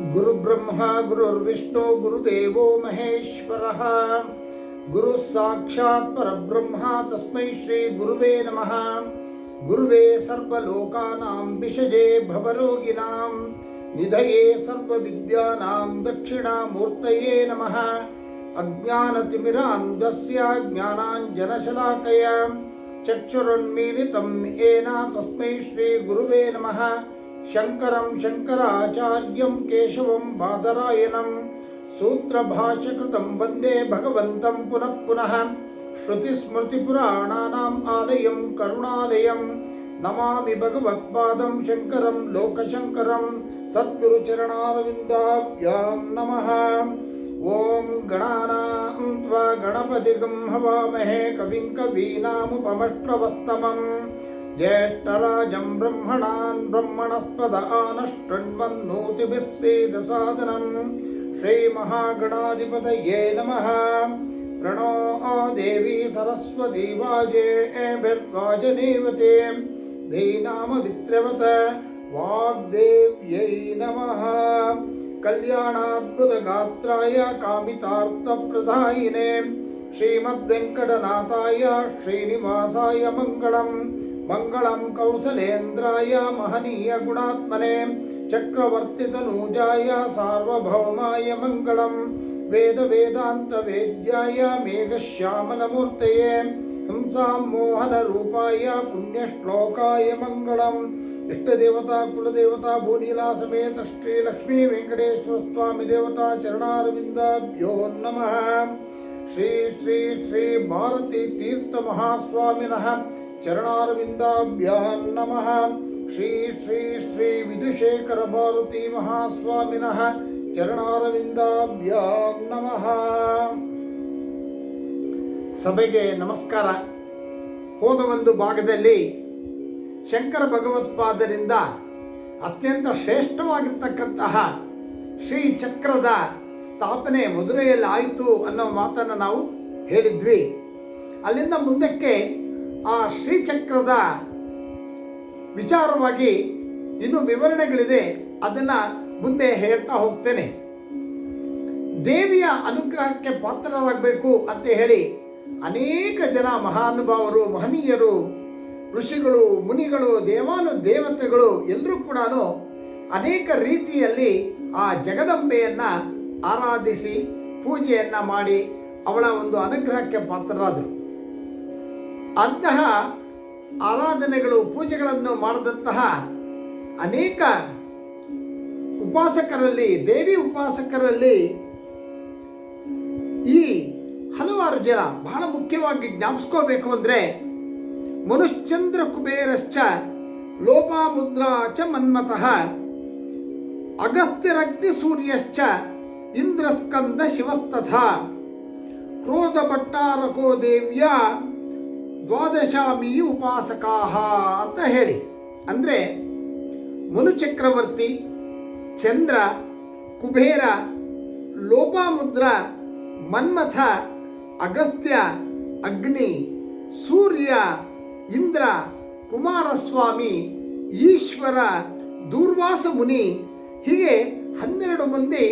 गुरुब्रह्मा, गुरुर्विष्णु, गुरुदेवो महेश्वरः। गुरुः साक्षात् परब्रह्मा, तस्मै श्रीगुरुवे नमः। गुरुवे सर्वलोकानां विषजे भवरोगिणां निधये सर्वविद्यानां दक्षिणामूर्तये नमः। अज्ञानतिमिरान्धस्य ज्ञानाञ्जनशलाकया चक्षुरुन्मीलितं येन तस्मै श्रीगुरुवे नमः। शङ्करं शङ्कराचार्यं केशवं बादरायणं सूत्रभाष्यकृतं वन्दे भगवन्तं पुनः पुनः श्रुतिस्मृतिपुराणानाम् आलयं करुणालयं नमामि भगवत्पादं शङ्करं लोकशङ्करं सद्गुरुचरणारविन्दाभ्यां नमः ॐ गणानां त्वा गणपतिगं हवामहे कविं कवीनामुपमष्ट्रवस्तमम् ज्येष्ठराजं ब्रह्मणान् ब्रह्मणस्पद आनष्टन्वन्नोतिभिः सेदसादनम् श्रीमहागणाधिपतये नमः प्रणो देवी सरस्वती वाजेभिर्गाजनेवते धीनामवित्रवत वाग्देव्यै नमः कल्याणाद्भुतगात्राय कामितार्थप्रदायिने श्रीमद्वेङ्कटनाथाय श्रीनिवासाय मङ्गलम् మంగళం కౌసలేంద్రాయ మహనీయ గుణాత్మనే చక్రవర్తితనూజాయ సార్వభౌమాయ మంగళం వేద వేదాంత వేద్యాయ మేఘశ్యామలమూర్తయే. హింసాం మోహన రూపాయ పుణ్యశ్లోకాయ మంగళం. ఇష్టదేవత కులదేవత భూనీలా సమేత శ్రీ లక్ష్మీ వెంకటేశ్వర స్వామి దేవత చరణారవిందాభ్యో నమ. శ్రీ శ్రీ శ్రీ భారతీ తీర్థ మహాస్వామిన. ಚರಣಾರವಿಂದಾಭ್ಯಾಂ ನಮಃ ಶ್ರೀ ಶ್ರೀ ಶ್ರೀ ವಿಧುಶೇಖರ ಭಾರತಿ ಮಹಾಸ್ವಾಮಿನಃ ಚರಣಾರವಿಂದಾಭ್ಯಾಂ ನಮಃ ಸಭೆಗೆ ನಮಸ್ಕಾರ. ಹೋದ ಒಂದು ಭಾಗದಲ್ಲಿ ಶಂಕರ ಭಗವತ್ಪಾದರಿಂದ ಅತ್ಯಂತ ಶ್ರೇಷ್ಠವಾಗಿರ್ತಕ್ಕಂತಹ ಶ್ರೀ ಚಕ್ರದ ಸ್ಥಾಪನೆ ಮಧುರೆಯಲ್ಲಿ ಆಯಿತು ಅನ್ನೋ ಮಾತನ್ನು ನಾವು ಹೇಳಿದ್ವಿ. ಅಲ್ಲಿಂದ ಮುಂದಕ್ಕೆ ಆ ಶ್ರೀಚಕ್ರದ ವಿಚಾರವಾಗಿ ಇನ್ನು ವಿವರಣೆಗಳಿದೆ, ಅದನ್ನು ಮುಂದೆ ಹೇಳ್ತಾ ಹೋಗ್ತೇನೆ. ದೇವಿಯ ಅನುಗ್ರಹಕ್ಕೆ ಪಾತ್ರರಾಗಬೇಕು ಅಂತ ಹೇಳಿ ಅನೇಕ ಜನ ಮಹಾನುಭಾವರು, ಮಹನೀಯರು, ಋಷಿಗಳು, ಮುನಿಗಳು, ದೇವಾನು ದೇವತೆಗಳು ಎಲ್ಲರೂ ಕೂಡ ಅನೇಕ ರೀತಿಯಲ್ಲಿ ಆ ಜಗದಂಬೆಯನ್ನು ಆರಾಧಿಸಿ ಪೂಜೆಯನ್ನ ಮಾಡಿ ಅವಳ ಒಂದು ಅನುಗ್ರಹಕ್ಕೆ ಪಾತ್ರರಾದರು. ಅಂತಹ ಆರಾಧನೆಗಳು, ಪೂಜೆಗಳನ್ನು ಮಾಡಿದಂತಹ ಅನೇಕ ಉಪಾಸಕರಲ್ಲಿ, ದೇವಿ ಉಪಾಸಕರಲ್ಲಿ ಈ ಹಲವಾರು ಜನ ಬಹಳ ಮುಖ್ಯವಾಗಿ ಜ್ಞಾಪಿಸ್ಕೋಬೇಕು ಅಂದರೆ ಮನುಶ್ಚಂದ್ರ ಕುಬೇರಶ್ಚ ಲೋಪಾಮುದ್ರಾ ಚ ಮನ್ಮತಃ ಅಗಸ್ತ್ಯರಗ್ನಿ ಸೂರ್ಯಶ್ಚ ಇಂದ್ರಸ್ಕಂದ ಶಿವಸ್ತಥ ಕ್ರೋಧ ಭಟ್ಟಾರಕೋ ದೇವ್ಯ ದ್ವಾದಶಾಮಿ ಉಪಾಸಕಾಹ ಅಂತ ಹೇಳಿ. ಅಂದರೆ ಮನುಚಕ್ರವರ್ತಿ, ಚಂದ್ರ, ಕುಬೇರ, ಲೋಪಾಮುದ್ರ, ಮನ್ಮಥ, ಅಗಸ್ತ್ಯ, ಅಗ್ನಿ, ಸೂರ್ಯ, ಇಂದ್ರ, ಕುಮಾರಸ್ವಾಮಿ, ಈಶ್ವರ, ದೂರ್ವಾಸ ಮುನಿ, ಹೀಗೆ ಹನ್ನೆರಡು ಮಂದಿ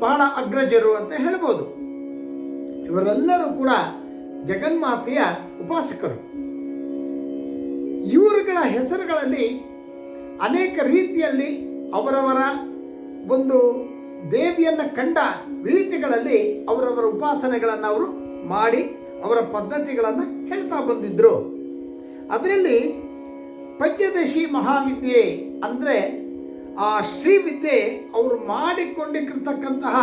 ಬಹಳ ಅಗ್ರಜರು ಅಂತ ಹೇಳ್ಬೋದು. ಇವರೆಲ್ಲರೂ ಕೂಡ ಜಗನ್ಮಾತೆಯ ಉಪಾಸಕರು. ಇವರುಗಳ ಹೆಸರುಗಳಲ್ಲಿ ಅನೇಕ ರೀತಿಯಲ್ಲಿ ಅವರವರ ಒಂದು ದೇವಿಯನ್ನು ಕಂಡ ರೀತಿಗಳಲ್ಲಿ ಅವರವರ ಉಪಾಸನೆಗಳನ್ನು ಅವರು ಮಾಡಿ ಅವರ ಪದ್ಧತಿಗಳನ್ನು ಹೇಳ್ತಾ ಬಂದಿದ್ದರು ಅದರಲ್ಲಿ ಪಂಚದಶಿ ಮಹಾವಿದ್ಯೆ ಅಂದರೆ ಆ ಶ್ರೀವಿದ್ಯೆ ಅವರು ಮಾಡಿಕೊಂಡಿರ್ತಕ್ಕಂತಹ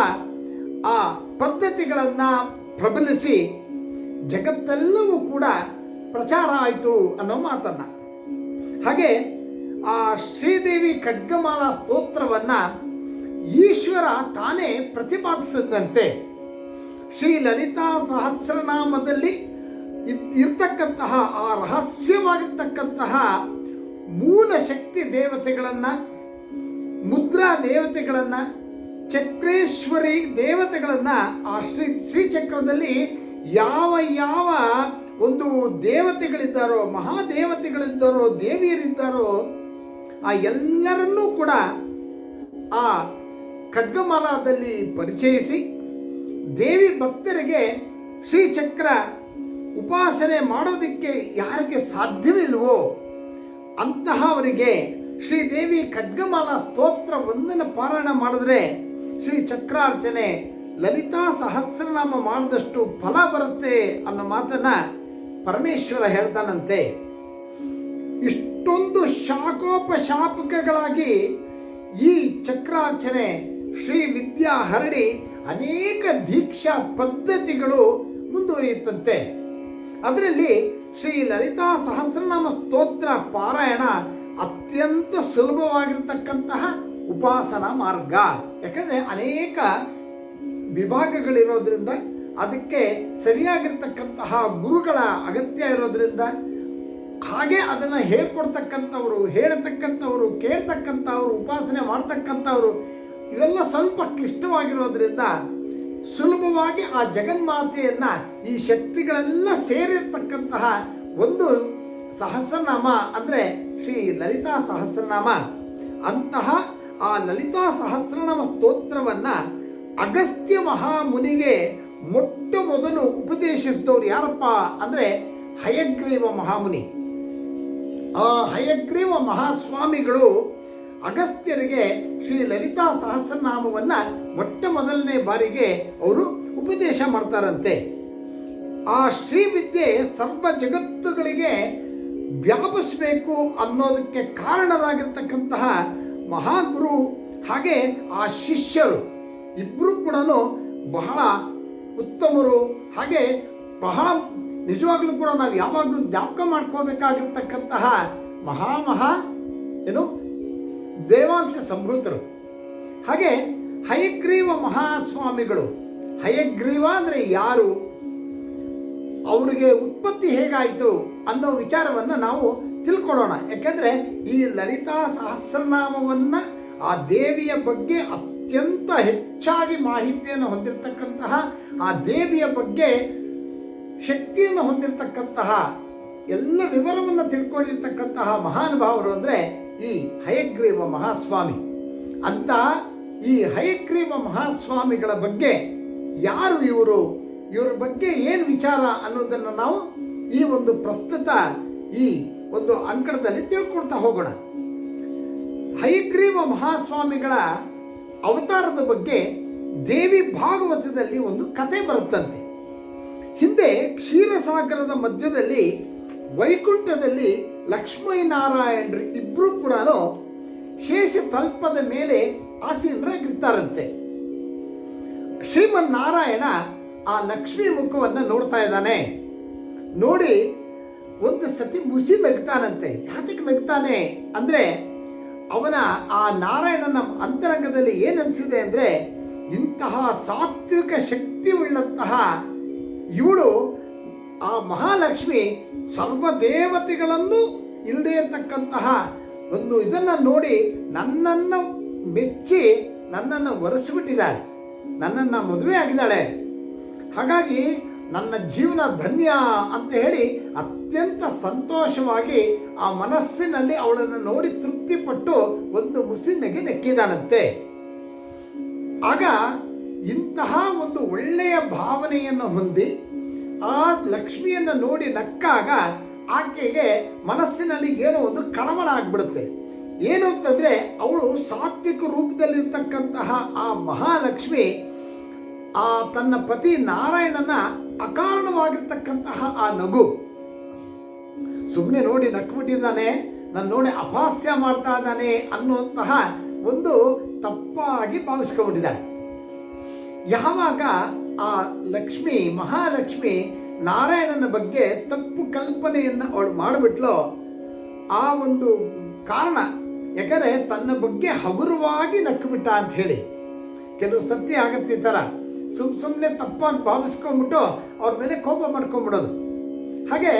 ಆ ಪದ್ಧತಿಗಳನ್ನು ಪ್ರಬಲಿಸಿ ಜಗತ್ತೆಲ್ಲವೂ ಕೂಡ ಪ್ರಚಾರ ಆಯಿತು ಅನ್ನೋ ಮಾತನ್ನು. ಹಾಗೆ ಆ ಶ್ರೀದೇವಿ ಖಡ್ಗಮಾಲಾ ಸ್ತೋತ್ರವನ್ನು ಈಶ್ವರ ತಾನೇ ಪ್ರತಿಪಾದಿಸಿದಂತೆ ಶ್ರೀ ಲಲಿತಾ ಸಹಸ್ರನಾಮದಲ್ಲಿ ಇರ್ತಕ್ಕಂತಹ ಆ ರಹಸ್ಯವಾಗಿರ್ತಕ್ಕಂತಹ ಮೂಲ ಶಕ್ತಿ ದೇವತೆಗಳನ್ನು, ಮುದ್ರಾ ದೇವತೆಗಳನ್ನು, ಚಕ್ರೇಶ್ವರಿ ದೇವತೆಗಳನ್ನು ಆ ಶ್ರೀ ಶ್ರೀಚಕ್ರದಲ್ಲಿ ಯಾವ ಯಾವ ಒಂದು ದೇವತೆಗಳಿದ್ದಾರೋ, ಮಹಾದೇವತೆಗಳಿದ್ದಾರೋ, ದೇವಿಯರಿದ್ದಾರೋ, ಆ ಎಲ್ಲರನ್ನೂ ಕೂಡ ಆ ಖಡ್ಗಮಾಲಾದಲ್ಲಿ ಪರಿಚಯಿಸಿ ದೇವಿ ಭಕ್ತರಿಗೆ ಶ್ರೀಚಕ್ರ ಉಪಾಸನೆ ಮಾಡೋದಕ್ಕೆ ಯಾರಿಗೆ ಸಾಧ್ಯವಿಲ್ವೋ ಅಂತಹವರಿಗೆ ಶ್ರೀದೇವಿ ಖಡ್ಗಮಾಲಾ ಸ್ತೋತ್ರ ವಂದನ ಪಾರಾಯಣ ಮಾಡಿದ್ರೆ ಶ್ರೀ ಚಕ್ರಾರ್ಚನೆ ಲಲಿತಾ ಸಹಸ್ರನಾಮ ಮಾಡಿದಷ್ಟು ಫಲ ಬರುತ್ತೆ ಅನ್ನೋ ಮಾತನ್ನ ಪರಮೇಶ್ವರ ಹೇಳ್ತಾನಂತೆ. ಇಷ್ಟೊಂದು ಶಾಖೋಪಶಾಪಕಗಳಾಗಿ ಈ ಚಕ್ರಾರ್ಚನೆ ಶ್ರೀ ವಿದ್ಯಾ ಹರಡಿ ಅನೇಕ ದೀಕ್ಷಾ ಪದ್ಧತಿಗಳು ಮುಂದುವರಿಯುತ್ತಂತೆ. ಅದರಲ್ಲಿ ಶ್ರೀ ಲಲಿತಾ ಸಹಸ್ರನಾಮ ಸ್ತೋತ್ರ ಪಾರಾಯಣ ಅತ್ಯಂತ ಸುಲಭವಾಗಿರ್ತಕ್ಕಂತಹ ಉಪಾಸನಾ ಮಾರ್ಗ. ಯಾಕಂದರೆ ಅನೇಕ ವಿಭಾಗಗಳಿರೋದ್ರಿಂದ ಅದಕ್ಕೆ ಸರಿಯಾಗಿರ್ತಕ್ಕಂತಹ ಗುರುಗಳ ಅಗತ್ಯ ಇರೋದ್ರಿಂದ ಹಾಗೆ ಅದನ್ನು ಹೇಳ್ಕೊಡ್ತಕ್ಕಂಥವ್ರು, ಹೇಳ್ತಕ್ಕಂಥವ್ರು, ಕೇಳ್ತಕ್ಕಂಥವ್ರು, ಉಪಾಸನೆ ಮಾಡ್ತಕ್ಕಂಥವ್ರು, ಇವೆಲ್ಲ ಸ್ವಲ್ಪ ಕ್ಲಿಷ್ಟವಾಗಿರೋದ್ರಿಂದ ಸುಲಭವಾಗಿ ಆ ಜಗನ್ಮಾತೆಯನ್ನ ಈ ಶಕ್ತಿಗಳೆಲ್ಲ ಸೇರಿರ್ತಕ್ಕಂತಹ ಒಂದು ಸಹಸ್ರನಾಮ ಅಂದರೆ ಶ್ರೀ ಲಲಿತಾ ಸಹಸ್ರನಾಮ. ಅಂತಹ ಆ ಲಲಿತಾ ಸಹಸ್ರನಾಮ ಸ್ತೋತ್ರವನ್ನ ಅಗಸ್ತ್ಯ ಮಹಾಮುನಿಗೆ ಮೊಟ್ಟ ಮೊದಲು ಉಪದೇಶಿಸಿದವರು ಯಾರಪ್ಪ ಅಂದರೆ ಹಯಗ್ರೀವ ಮಹಾಮುನಿ. ಆ ಹಯಗ್ರೀವ ಮಹಾಸ್ವಾಮಿಗಳು ಅಗಸ್ತ್ಯರಿಗೆ ಶ್ರೀ ಲಲಿತಾ ಸಹಸ್ರನಾಮವನ್ನ ಮೊಟ್ಟ ಮೊದಲನೇ ಬಾರಿಗೆ ಅವರು ಉಪದೇಶ ಮಾಡ್ತಾರಂತೆ. ಆ ಶ್ರೀವಿದ್ಯೆ ಸರ್ವ ಜಗತ್ತುಗಳಿಗೆ ವ್ಯಾಪಿಸಬೇಕು ಅನ್ನೋದಕ್ಕೆ ಕಾರಣರಾಗಿರ್ತಕ್ಕಂತಹ ಮಹಾಗುರು ಹಾಗೆ ಆ ಶಿಷ್ಯರು. ಇಬ್ಬರು ಕೂಡ ಬಹಳ ಉತ್ತಮರು. ಹಾಗೆ ಬಹಳ ನಿಜವಾಗ್ಲೂ ಕೂಡ ನಾವು ಯಾವಾಗಲೂ ಜ್ಞಾಪಕ ಮಾಡ್ಕೋಬೇಕಾಗಿರ್ತಕ್ಕಂತಹ ಮಹಾ ಮಹಾ ಏನು ದೇವಾಂಶ ಸಂಭೂತರು. ಹಾಗೆ ಹಯಗ್ರೀವ ಮಹಾಸ್ವಾಮಿಗಳು. ಹಯಗ್ರೀವ ಅಂದರೆ ಯಾರು? ಅವರಿಗೆ ಉತ್ಪತ್ತಿ ಹೇಗಾಯಿತು ಅನ್ನೋ ವಿಚಾರವನ್ನು ನಾವು ತಿಳ್ಕೊಳ್ಳೋಣ. ಯಾಕೆಂದರೆ ಈ ಲಲಿತಾ ಸಹಸ್ರನಾಮವನ್ನು ಆ ದೇವಿಯ ಬಗ್ಗೆ ಅತ್ಯಂತ ಹೆಚ್ಚಾಗಿ ಮಾಹಿತಿಯನ್ನು ಹೊಂದಿರತಕ್ಕಂತಹ ಆ ದೇವಿಯ ಬಗ್ಗೆ ಶಕ್ತಿಯನ್ನು ಹೊಂದಿರತಕ್ಕಂತಹ ಎಲ್ಲ ವಿವರವನ್ನು ತಿಳ್ಕೊಂಡಿರ್ತಕ್ಕಂತಹ ಮಹಾನುಭಾವರು ಅಂದರೆ ಈ ಹಯಗ್ರೀವ ಮಹಾಸ್ವಾಮಿ. ಅಂತ ಈ ಹಯಗ್ರೀವ ಮಹಾಸ್ವಾಮಿಗಳ ಬಗ್ಗೆ ಯಾರು ಇವರು? ಇವರ ಬಗ್ಗೆ ಏನು ವಿಚಾರ ಅನ್ನೋದನ್ನು ನಾವು ಈ ಒಂದು ಪ್ರಸ್ತುತ ಈ ಒಂದು ಅಂಕಣದಲ್ಲಿ ತಿಳ್ಕೊಳ್ತಾ ಹೋಗೋಣ. ಹಯಗ್ರೀವ ಮಹಾಸ್ವಾಮಿಗಳ ಅವತಾರದ ಬಗ್ಗೆ ದೇವಿ ಭಾಗವತದಲ್ಲಿ ಒಂದು ಕತೆ ಬರುತ್ತಂತೆ. ಹಿಂದೆ ಕ್ಷೀರಸಾಗರದ ಮಧ್ಯದಲ್ಲಿ ವೈಕುಂಠದಲ್ಲಿ ಲಕ್ಷ್ಮೀನಾರಾಯಣರು ಇಬ್ಬರು ಕೂಡ ಶೇಷ ತಲ್ಪದ ಮೇಲೆ ಆಸೀನರಾಗಿರ್ತಾರಂತೆ ಶ್ರೀಮನ್ನಾರಾಯಣ ಆ ಲಕ್ಷ್ಮೀ ಮುಖವನ್ನು ನೋಡ್ತಾ ಇದ್ದಾನೆ. ನೋಡಿ, ಒಂದು ಸತಿ ಮುಸಿ ನಗ್ತಾನಂತೆ. ಯಾತಕ್ಕೆ ನಗ್ತಾನೆ? ಅಂದರೆ ಅವನ ಆ ನಾರಾಯಣನ ಅಂತರಂಗದಲ್ಲಿ ಏನು ಅನಿಸಿದೆ ಅಂದರೆ ಇಂತಹ ಸಾತ್ವಿಕ ಶಕ್ತಿ ಉಳ್ಳಂತಹ ಇವಳು ಆ ಮಹಾಲಕ್ಷ್ಮಿ ಸರ್ವ ದೇವತೆಗಳನ್ನು ಇಲ್ಲದೆ ಇರತಕ್ಕಂತಹ ಒಂದು ಇದನ್ನು ನೋಡಿ ನನ್ನನ್ನು ಮೆಚ್ಚಿ ನನ್ನನ್ನು ಒರೆಸಿಬಿಟ್ಟಿದ್ದಾಳೆ. ನನ್ನನ್ನು ಮದುವೆ ಆಗಿದ್ದಾಳೆ. ಹಾಗಾಗಿ ನನ್ನ ಜೀವನ ಧನ್ಯ ಅಂತ ಹೇಳಿ ಅತ್ಯಂತ ಸಂತೋಷವಾಗಿ ಆ ಮನಸ್ಸಿನಲ್ಲಿ ಅವಳನ್ನು ನೋಡಿ ತೃಪ್ತಿಪಟ್ಟು ಒಂದು ಮುಸಿನಿಗೆ ನೆಕ್ಕಿದಾನಂತೆ. ಆಗ ಇಂತಹ ಒಂದು ಒಳ್ಳೆಯ ಭಾವನೆಯನ್ನು ಹೊಂದಿ ಆ ಲಕ್ಷ್ಮಿಯನ್ನು ನೋಡಿ ನಕ್ಕಾಗ ಆಕೆಗೆ ಮನಸ್ಸಿನಲ್ಲಿ ಏನೋ ಒಂದು ಕಳವಳ ಆಗ್ಬಿಡುತ್ತೆ. ಏನು ಅಂತಂದ್ರೆ ಅವಳು ಸಾತ್ವಿಕ ರೂಪದಲ್ಲಿರ್ತಕ್ಕಂತಹ ಆ ಮಹಾಲಕ್ಷ್ಮಿ ಆ ತನ್ನ ಪತಿ ನಾರಾಯಣನ ಅಕಾರಣವಾಗಿರ್ತಕ್ಕಂತಹ ಆ ನಗು. ಸುಮ್ಮನೆ ನೋಡಿ ನಕ್ಬಿಟ್ಟಿದ್ದಾನೆ ನನ್ನ ನೋಡಿ ಅಪಹಾಸ್ಯ ಮಾಡ್ತಾ ಇದ್ದಾನೆ ಅನ್ನುವಂತಹ ಒಂದು ತಪ್ಪಾಗಿ ಭಾವಿಸ್ಕೊಂಡಿದ್ದಾನೆ ಯಾವಾಗ ಆ ಲಕ್ಷ್ಮಿ, ಮಹಾಲಕ್ಷ್ಮಿ ನಾರಾಯಣನ ಬಗ್ಗೆ ತಪ್ಪು ಕಲ್ಪನೆಯನ್ನು ಅವಳು ಮಾಡಿಬಿಟ್ಲೋ, ಆ ಒಂದು ಕಾರಣ, ಯಾಕಂದರೆ ತನ್ನ ಬಗ್ಗೆ ಹಗುರವಾಗಿ ನಕ್ಕಿಬಿಟ್ಟ ಅಂತ ಹೇಳಿ ಕೆಲವು ಸತ್ಯ ಆಗತ್ತೆ ಈ ಥರ ಸುಮ್ ಸುಮ್ಮನೆ ತಪ್ಪಾಗಿ ಭಾವಿಸ್ಕೊಂಡ್ಬಿಟ್ಟು ಅವ್ರ ಮೇಲೆ ಕೋಪ ಮಾಡ್ಕೊಂಡ್ಬಿಡೋದು ಹಾಗೆ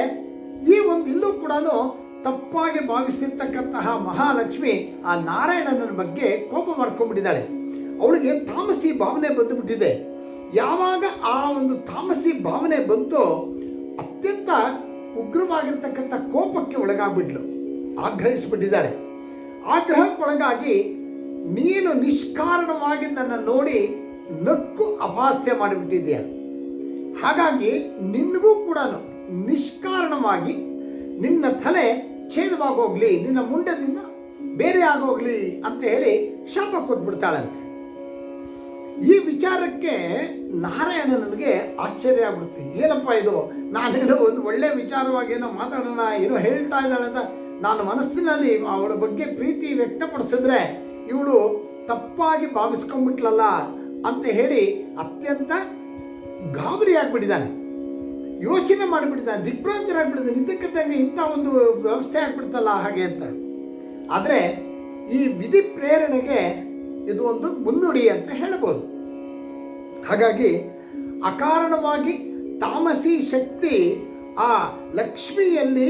ಈ ಒಂದು ಇಲ್ಲೂ ಕೂಡ ತಪ್ಪಾಗಿ ಭಾವಿಸಿರ್ತಕ್ಕಂತಹ ಮಹಾಲಕ್ಷ್ಮಿ ಆ ನಾರಾಯಣನ ಬಗ್ಗೆ ಕೋಪ ಮಾಡ್ಕೊಂಡ್ಬಿಟ್ಟಿದ್ದಾಳೆ ಅವಳಿಗೆ ತಾಮಸಿ ಭಾವನೆ ಬಂದುಬಿಟ್ಟಿದೆ. ಯಾವಾಗ ಆ ಒಂದು ತಾಮಸಿ ಭಾವನೆ ಬಂತು ಅತ್ಯಂತ ಉಗ್ರವಾಗಿರ್ತಕ್ಕಂಥ ಕೋಪಕ್ಕೆ ಒಳಗಾಗ್ಬಿಟ್ಲು. ಆಗ್ರಹಿಸಿಬಿಟ್ಟಿದ್ದಾರೆ. ಆಗ್ರಹಕ್ಕೊಳಗಾಗಿ ನೀನು ನಿಷ್ಕಾರಣವಾಗಿ ನನ್ನ ನೋಡಿ ನಕ್ಕು ಅಪಹಾಸ್ಯ ಮಾಡಿಬಿಟ್ಟಿದ್ದೆ ಹಾಗಾಗಿ ನಿನಗೂ ಕೂಡ ನಿಷ್ಕಾರಣವಾಗಿ ನಿನ್ನ ತಲೆ ಛೇದವಾಗೋಗ್ಲಿ, ನಿನ್ನ ಮುಂಡದಿಂದ ಬೇರೆ ಆಗೋಗ್ಲಿ ಅಂತ ಹೇಳಿ ಶಾಪ ಕೊಟ್ಬಿಡ್ತಾಳಂತೆ. ಈ ವಿಚಾರಕ್ಕೆ ನಾರಾಯಣ ನನಗೆ ಆಶ್ಚರ್ಯ ಆಗ್ಬಿಡುತ್ತೆ. ಏನಪ್ಪ ಇದು? ನಾನೇನೋ ಒಂದು ಒಳ್ಳೆ ವಿಚಾರವಾಗಿ ಏನೋ ಮಾತಾಡೋಣ, ಏನೋ ಹೇಳ್ತಾ ಇದ್ದಾಳೆ ಅಂತ ನಾನು ಮನಸ್ಸಿನಲ್ಲಿ ಅವಳ ಬಗ್ಗೆ ಪ್ರೀತಿ ವ್ಯಕ್ತಪಡಿಸಿದ್ರೆ ಇವಳು ತಪ್ಪಾಗಿ ಭಾವಿಸ್ಕೊಂಡ್ಬಿಟ್ಲಲ್ಲ. ಅಂತ ಹೇಳಿ ಅತ್ಯಂತ ಗಾಬರಿ ಆಗ್ಬಿಟ್ಟಿದ್ದಾನೆ ಯೋಚನೆ ಮಾಡಿಬಿಟ್ಟಿದ್ದಾನೆ, ದಿಗ್ಭ್ರಾಂತರಾಗ್ಬಿಟ್ಟಿದ್ದಾನೆ ಇದಕ್ಕಂತಾಗಿ ಇಂಥ ಒಂದು ವ್ಯವಸ್ಥೆ ಆಗ್ಬಿಡ್ತಲ್ಲ ಹಾಗೆ ಅಂತ. ಆದರೆ ಈ ವಿಧಿ ಪ್ರೇರಣೆಗೆ ಇದು ಒಂದು ಮುನ್ನುಡಿ ಅಂತ ಹೇಳಬಹುದು. ಹಾಗಾಗಿ ಅಕಾರಣವಾಗಿ ತಾಮಸಿ ಶಕ್ತಿ ಆ ಲಕ್ಷ್ಮಿಯಲ್ಲಿ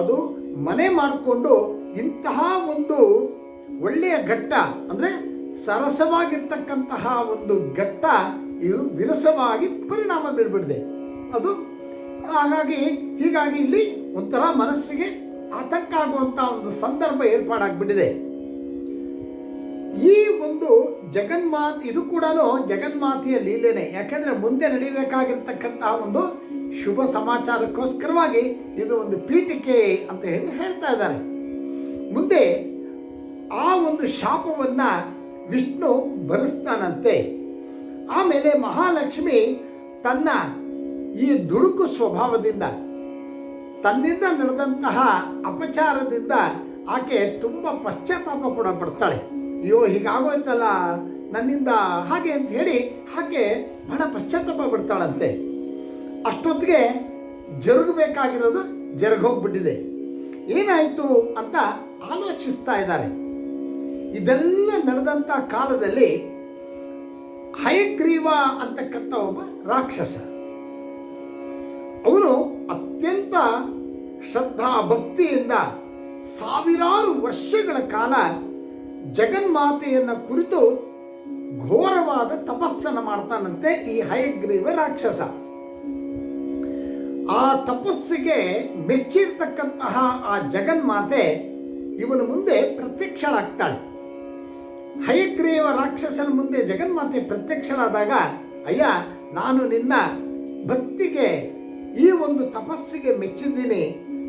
ಅದು ಮನೆ ಮಾಡಿಕೊಂಡು ಇಂತಹ ಒಂದು ಒಳ್ಳೆಯ ಘಟ್ಟ ಅಂದರೆ ಸರಸವಾಗಿರ್ತಕ್ಕಂತಹ ಒಂದು ಘಟ್ಟ ಇದು ವಿರಸವಾಗಿ ಪರಿಣಾಮ ಬೀಳ್ಬಿಡಿದೆ ಅದು ಹಾಗಾಗಿ ಹೀಗಾಗಿ ಇಲ್ಲಿ ಒಂಥರ ಮನಸ್ಸಿಗೆ ಆತಂಕ ಆಗುವಂಥ ಒಂದು ಸಂದರ್ಭ ಏರ್ಪಾಡಾಗ್ಬಿಟ್ಟಿದೆ. ಈ ಒಂದು ಜಗನ್ಮಾತ್ ಇದು ಕೂಡ ಜಗನ್ಮಾತೆಯ ಲೀಲೆನೆ. ಯಾಕೆಂದ್ರೆ ಮುಂದೆ ನಡಿಬೇಕಾಗಿರ್ತಕ್ಕಂತಹ ಒಂದು ಶುಭ ಸಮಾಚಾರಕ್ಕೋಸ್ಕರವಾಗಿ ಇದು ಒಂದು ಪೀಠಿಕೆ ಅಂತ ಹೇಳಿ ಹೇಳ್ತಾ ಇದ್ದಾರೆ. ಮುಂದೆ ಆ ಒಂದು ಶಾಪವನ್ನ ವಿಷ್ಣು ಬರೆಸ್ತಾನಂತೆ. ಆಮೇಲೆ ಮಹಾಲಕ್ಷ್ಮಿ ತನ್ನ ಈ ದುಡುಕು ಸ್ವಭಾವದಿಂದ, ತನ್ನಿಂದ ನಡೆದಂತಹ ಅಪಚಾರದಿಂದ ಆಕೆ ತುಂಬ ಪಶ್ಚಾತ್ತಾಪ ಕೂಡ ಪಡ್ತಾಳೆ. ಅಯ್ಯೋ, ಹೀಗಾಗೋಯ್ತಲ್ಲ, ನನ್ನಿಂದ ಹಾಗೆ ಅಂತ ಹೇಳಿ ಹಾಗೆ ಬಹಳ ಪಶ್ಚಾತ್ತಾಪ ಪಡ್ತಾಳಂತೆ. ಅಷ್ಟೊತ್ತಿಗೆ ಜರುಗಬೇಕಾಗಿರೋದು ಜರುಗೋಗ್ಬಿಟ್ಟಿದೆ ಏನಾಯಿತು ಅಂತ ಆಲೋಚಿಸ್ತಾ ಇದ್ದಾರೆ. ಇದೆಲ್ಲ ನಡೆದಂಥ ಕಾಲದಲ್ಲಿ ಹಯಗ್ರೀವ ಅಂತಕ್ಕಂಥ ಒಬ್ಬ ರಾಕ್ಷಸ. ಅವನು ಅತ್ಯಂತ ಶ್ರದ್ಧಾ ಭಕ್ತಿಯಿಂದ ಸಾವಿರಾರು ವರ್ಷಗಳ ಕಾಲ ಜಗನ್ಮಾತೆಯನ್ನು ಕುರಿತು ಘೋರವಾದ ತಪಸ್ಸನ್ನು ಮಾಡ್ತಾನಂತೆ ಈ ಹಯಗ್ರೀವ ರಾಕ್ಷಸ. ಆ ತಪಸ್ಸಿಗೆ ಮೆಚ್ಚಿರ್ತಕ್ಕಂತಹ ಆ ಜಗನ್ಮಾತೆ ಇವನು ಮುಂದೆ ಪ್ರತ್ಯಕ್ಷಳಾಗ್ತಾಳೆ. ಹಯಗ್ರೀವ ರಾಕ್ಷಸನ ಮುಂದೆ ಜಗನ್ಮಾತೆ ಪ್ರತ್ಯಕ್ಷಳಾದಾಗ, ಅಯ್ಯ, ನಾನು ನಿನ್ನ ಭಕ್ತಿಗೆ, ಈ ಒಂದು ತಪಸ್ಸಿಗೆ ಮೆಚ್ಚಿದ್ದೀನಿ.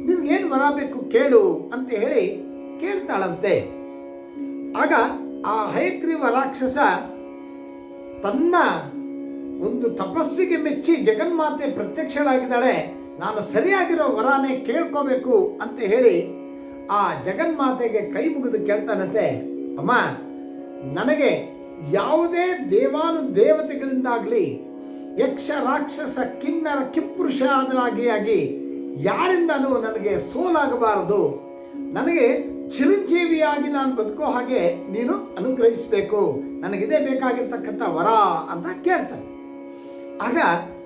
ನಿನ್ಗೇನು ವರ ಬೇಕು ಕೇಳು ಅಂತ ಹೇಳಿ ಕೇಳ್ತಾಳಂತೆ. ಆಗ ಆ ಹಯಗ್ರೀವ ರಾಕ್ಷಸ ತನ್ನ ಒಂದು ತಪಸ್ಸಿಗೆ ಮೆಚ್ಚಿ ಜಗನ್ಮಾತೆ ಪ್ರತ್ಯಕ್ಷಳಾಗಿದ್ದಾಳೆ, ನಾನು ಸರಿಯಾಗಿರೋ ವರಾನೇ ಕೇಳ್ಕೋಬೇಕು ಅಂತ ಹೇಳಿ ಆ ಜಗನ್ಮಾತೆಗೆ ಕೈ ಮುಗಿದು ಕೇಳ್ತಾನಂತೆ, ಅಮ್ಮ ನನಗೆ ಯಾವುದೇ ದೇವಾನು ದೇವತೆಗಳಿಂದಾಗಲಿ ಯಕ್ಷ ರಾಕ್ಷಸ ಕಿನ್ನರ ಕಿಂಪುರುಷಾದರಾಗಿ ಆಗಿ ಯಾರಿಂದನೂ ನನಗೆ ಸೋಲಾಗಬಾರದು. ನನಗೆ ಚಿರಂಜೀವಿಯಾಗಿ ನಾನು ಬದುಕೋ ಹಾಗೆ ನೀನು ಅನುಗ್ರಹಿಸಬೇಕು. ನನಗಿದೇ ಬೇಕಾಗಿರ್ತಕ್ಕಂಥ ವರ ಅಂತ ಕೇಳ್ತಾನೆ. ಆಗ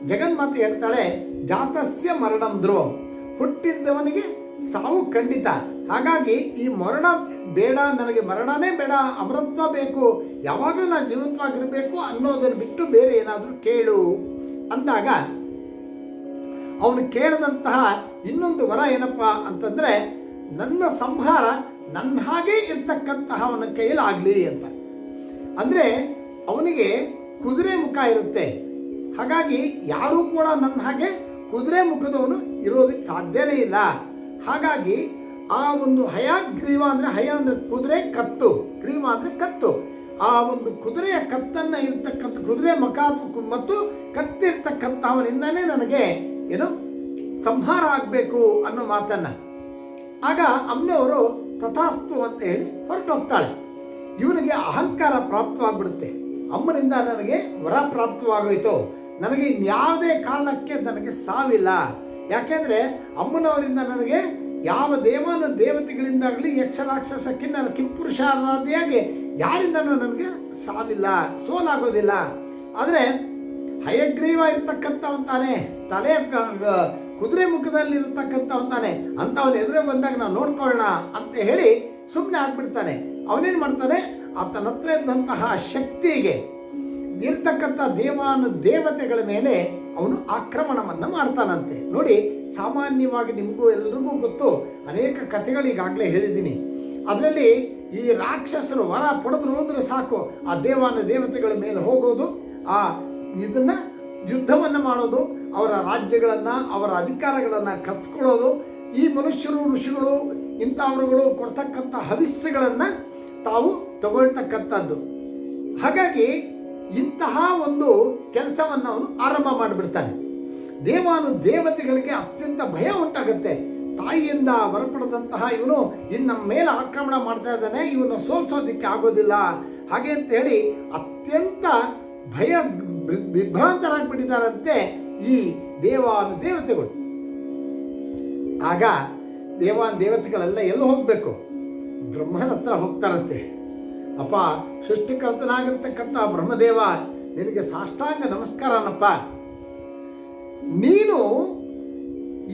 ಜಗನ್ಮಾತೆ ಹೇಳ್ತಾಳೆ, ಜಾತಸ್ಯ ಮರಣಂ ಧ್ರುವ. ಹುಟ್ಟಿದ್ದವನಿಗೆ ಸಾವು ಖಂಡಿತ. ಹಾಗಾಗಿ ಈ ಮರಣ ಬೇಡ, ನನಗೆ ಮರಣನೇ ಬೇಡ, ಅಮೃತ್ವ ಬೇಕು, ಯಾವಾಗಲೂ ನಾನು ಜೀವಂತವಾಗಿರಬೇಕು ಅನ್ನೋದನ್ನು ಬಿಟ್ಟು ಬೇರೆ ಏನಾದರೂ ಕೇಳು ಅಂದಾಗ ಅವನು ಕೇಳಿದಂತಹ ಇನ್ನೊಂದು ವರ ಏನಪ್ಪ ಅಂತಂದರೆ, ನನ್ನ ಸಂಹಾರ ನನ್ನ ಹಾಗೆ ಇರ್ತಕ್ಕಂತಹ ಅವನ ಕೈಯಲ್ಲಾಗಲಿ ಅಂತ. ಅಂದರೆ ಅವನಿಗೆ ಕುದುರೆ ಮುಖ ಇರುತ್ತೆ. ಹಾಗಾಗಿ ಯಾರೂ ಕೂಡ ನನ್ನ ಹಾಗೆ ಕುದುರೆ ಮುಖದವನು ಇರೋದಕ್ಕೆ ಸಾಧ್ಯವೇ ಇಲ್ಲ. ಹಾಗಾಗಿ ಆ ಒಂದು ಹಯಾಗ್ರೀವ ಅಂದರೆ ಹಯ ಅಂದರೆ ಕುದುರೆ, ಕತ್ತು. ಗ್ರೀವ ಅಂದರೆ ಕತ್ತು. ಆ ಒಂದು ಕುದುರೆಯ ಕತ್ತನ್ನು ಇರ್ತಕ್ಕಂಥ ಕುದುರೆ ಮುಖ ಮತ್ತು ಕತ್ತಿರ್ತಕ್ಕಂಥ ಅವನಿಂದನೇ ನನಗೆ ಏನು ಸಂಹಾರ ಆಗಬೇಕು ಅನ್ನೋ ಮಾತನ್ನು. ಆಗ ಅಮ್ಮನವರು ತಥಾಸ್ತು ಅಂತ ಹೇಳಿ ಹೊರಟೋಗ್ತಾಳೆ. ಇವನಿಗೆ ಅಹಂಕಾರ ಪ್ರಾಪ್ತವಾಗ್ಬಿಡುತ್ತೆ. ಅಮ್ಮನಿಂದ ನನಗೆ ವರ ಪ್ರಾಪ್ತವಾಗೋಯ್ತು. ನನಗೆ ಇನ್ಯಾವುದೇ ಕಾರಣಕ್ಕೆ ನನಗೆ ಸಾವಿಲ್ಲ. ಯಾಕೆಂದರೆ ಅಮ್ಮನವರಿಂದ ನನಗೆ ಯಾವ ದೇವನ ದೇವತೆಗಳಿಂದಾಗಲಿ ಯಕ್ಷ ರಾಕ್ಷಸ ಕಿಂಪುರುಷ ಅನ್ನೋದೇ ಯಾರಿಂದನೂ ನನಗೆ ಸಾವಿಲ್ಲ, ಸೋಲಾಗೋದಿಲ್ಲ. ಆದರೆ ಹಯಗ್ರೀವ ಇರ್ತಕ್ಕಂಥವಂತಾನೆ ತಲೆ ಕುದುರೆ ಮುಖದಲ್ಲಿ ಇರತಕ್ಕಂಥವಂತಾನೆ ಅಂಥವನ ಎದುರೇ ಬಂದಾಗ ನಾವು ನೋಡ್ಕೊಳ್ಳೋಣ ಅಂತ ಹೇಳಿ ಸುಮ್ಮನೆ ಆಗ್ಬಿಡ್ತಾನೆ. ಅವನೇನು ಮಾಡ್ತಾನೆ? ಆತನ ಹತ್ರ ಇದ್ದಂತಹ ಶಕ್ತಿಗೆ ಇರ್ತಕ್ಕಂಥ ದೇವಾನು ದೇವತೆಗಳ ಮೇಲೆ ಅವನು ಆಕ್ರಮಣವನ್ನು ಮಾಡ್ತಾನಂತೆ. ನೋಡಿ ಸಾಮಾನ್ಯವಾಗಿ ನಿಮಗೂ ಎಲ್ರಿಗೂ ಗೊತ್ತು, ಅನೇಕ ಕಥೆಗಳು ಈಗಾಗಲೇ ಹೇಳಿದ್ದೀನಿ. ಅದರಲ್ಲಿ ಈ ರಾಕ್ಷಸರು ವರ ಪಡೆದ್ರು ಅಂದರೆ ಸಾಕು, ಆ ದೇವಾನ ದೇವತೆಗಳ ಮೇಲೆ ಹೋಗೋದು, ಆ ಇದನ್ನು ಯುದ್ಧವನ್ನು ಮಾಡೋದು, ಅವರ ರಾಜ್ಯಗಳನ್ನು, ಅವರ ಅಧಿಕಾರಗಳನ್ನು ಕಸ್ಕೊಳ್ಳೋದು, ಈ ಮನುಷ್ಯರು, ಋಷಿಗಳು, ಇಂಥವರುಗಳು ಕೊಡ್ತಕ್ಕಂಥ ಹವಿಸ್ಸುಗಳನ್ನು ತಾವು ತಗೊಳ್ತಕ್ಕಂಥದ್ದು. ಹಾಗಾಗಿ ಇಂತಹ ಒಂದು ಕೆಲಸವನ್ನು ಅವನು ಆರಂಭ ಮಾಡಿಬಿಡ್ತಾನೆ. ದೇವಾನು ದೇವತೆಗಳಿಗೆ ಅತ್ಯಂತ ಭಯ ಉಂಟಾಗುತ್ತೆ. ತಾಯಿಯಿಂದ ಹೊರಪಡೆದಂತಹ ಇವನು ಇನ್ನು ಮೇಲೆ ಆಕ್ರಮಣ ಮಾಡ್ತಾ ಇದ್ದಾನೆ ಇವನು ಸೋಲ್ಸೋದಿಕ್ಕೆ ಆಗೋದಿಲ್ಲ. ಹಾಗೆ ಅಂತ ಹೇಳಿ ಅತ್ಯಂತ ಭಯ ವಿಭ್ರಾಂತರಾಗಿ ವಿಭ್ರಾಂತರಾಗ್ಬಿಟ್ಟಿದ್ದಾರಂತೆ ಈ ದೇವಾನು ದೇವತೆಗಳು. ಆಗ ದೇವಾನ್ ದೇವತೆಗಳೆಲ್ಲ ಎಲ್ಲಿ ಹೋಗಬೇಕು? ಬ್ರಹ್ಮನ ಹತ್ರ ಹೋಗ್ತಾರಂತೆ. ಅಪ್ಪ ಸೃಷ್ಟಿಕರ್ತನಾಗಿರ್ತಕ್ಕಂಥ ಬ್ರಹ್ಮದೇವ, ನಿನಗೆ ಸಾಷ್ಟಾಂಗ ನಮಸ್ಕಾರನಪ್ಪ. ನೀನು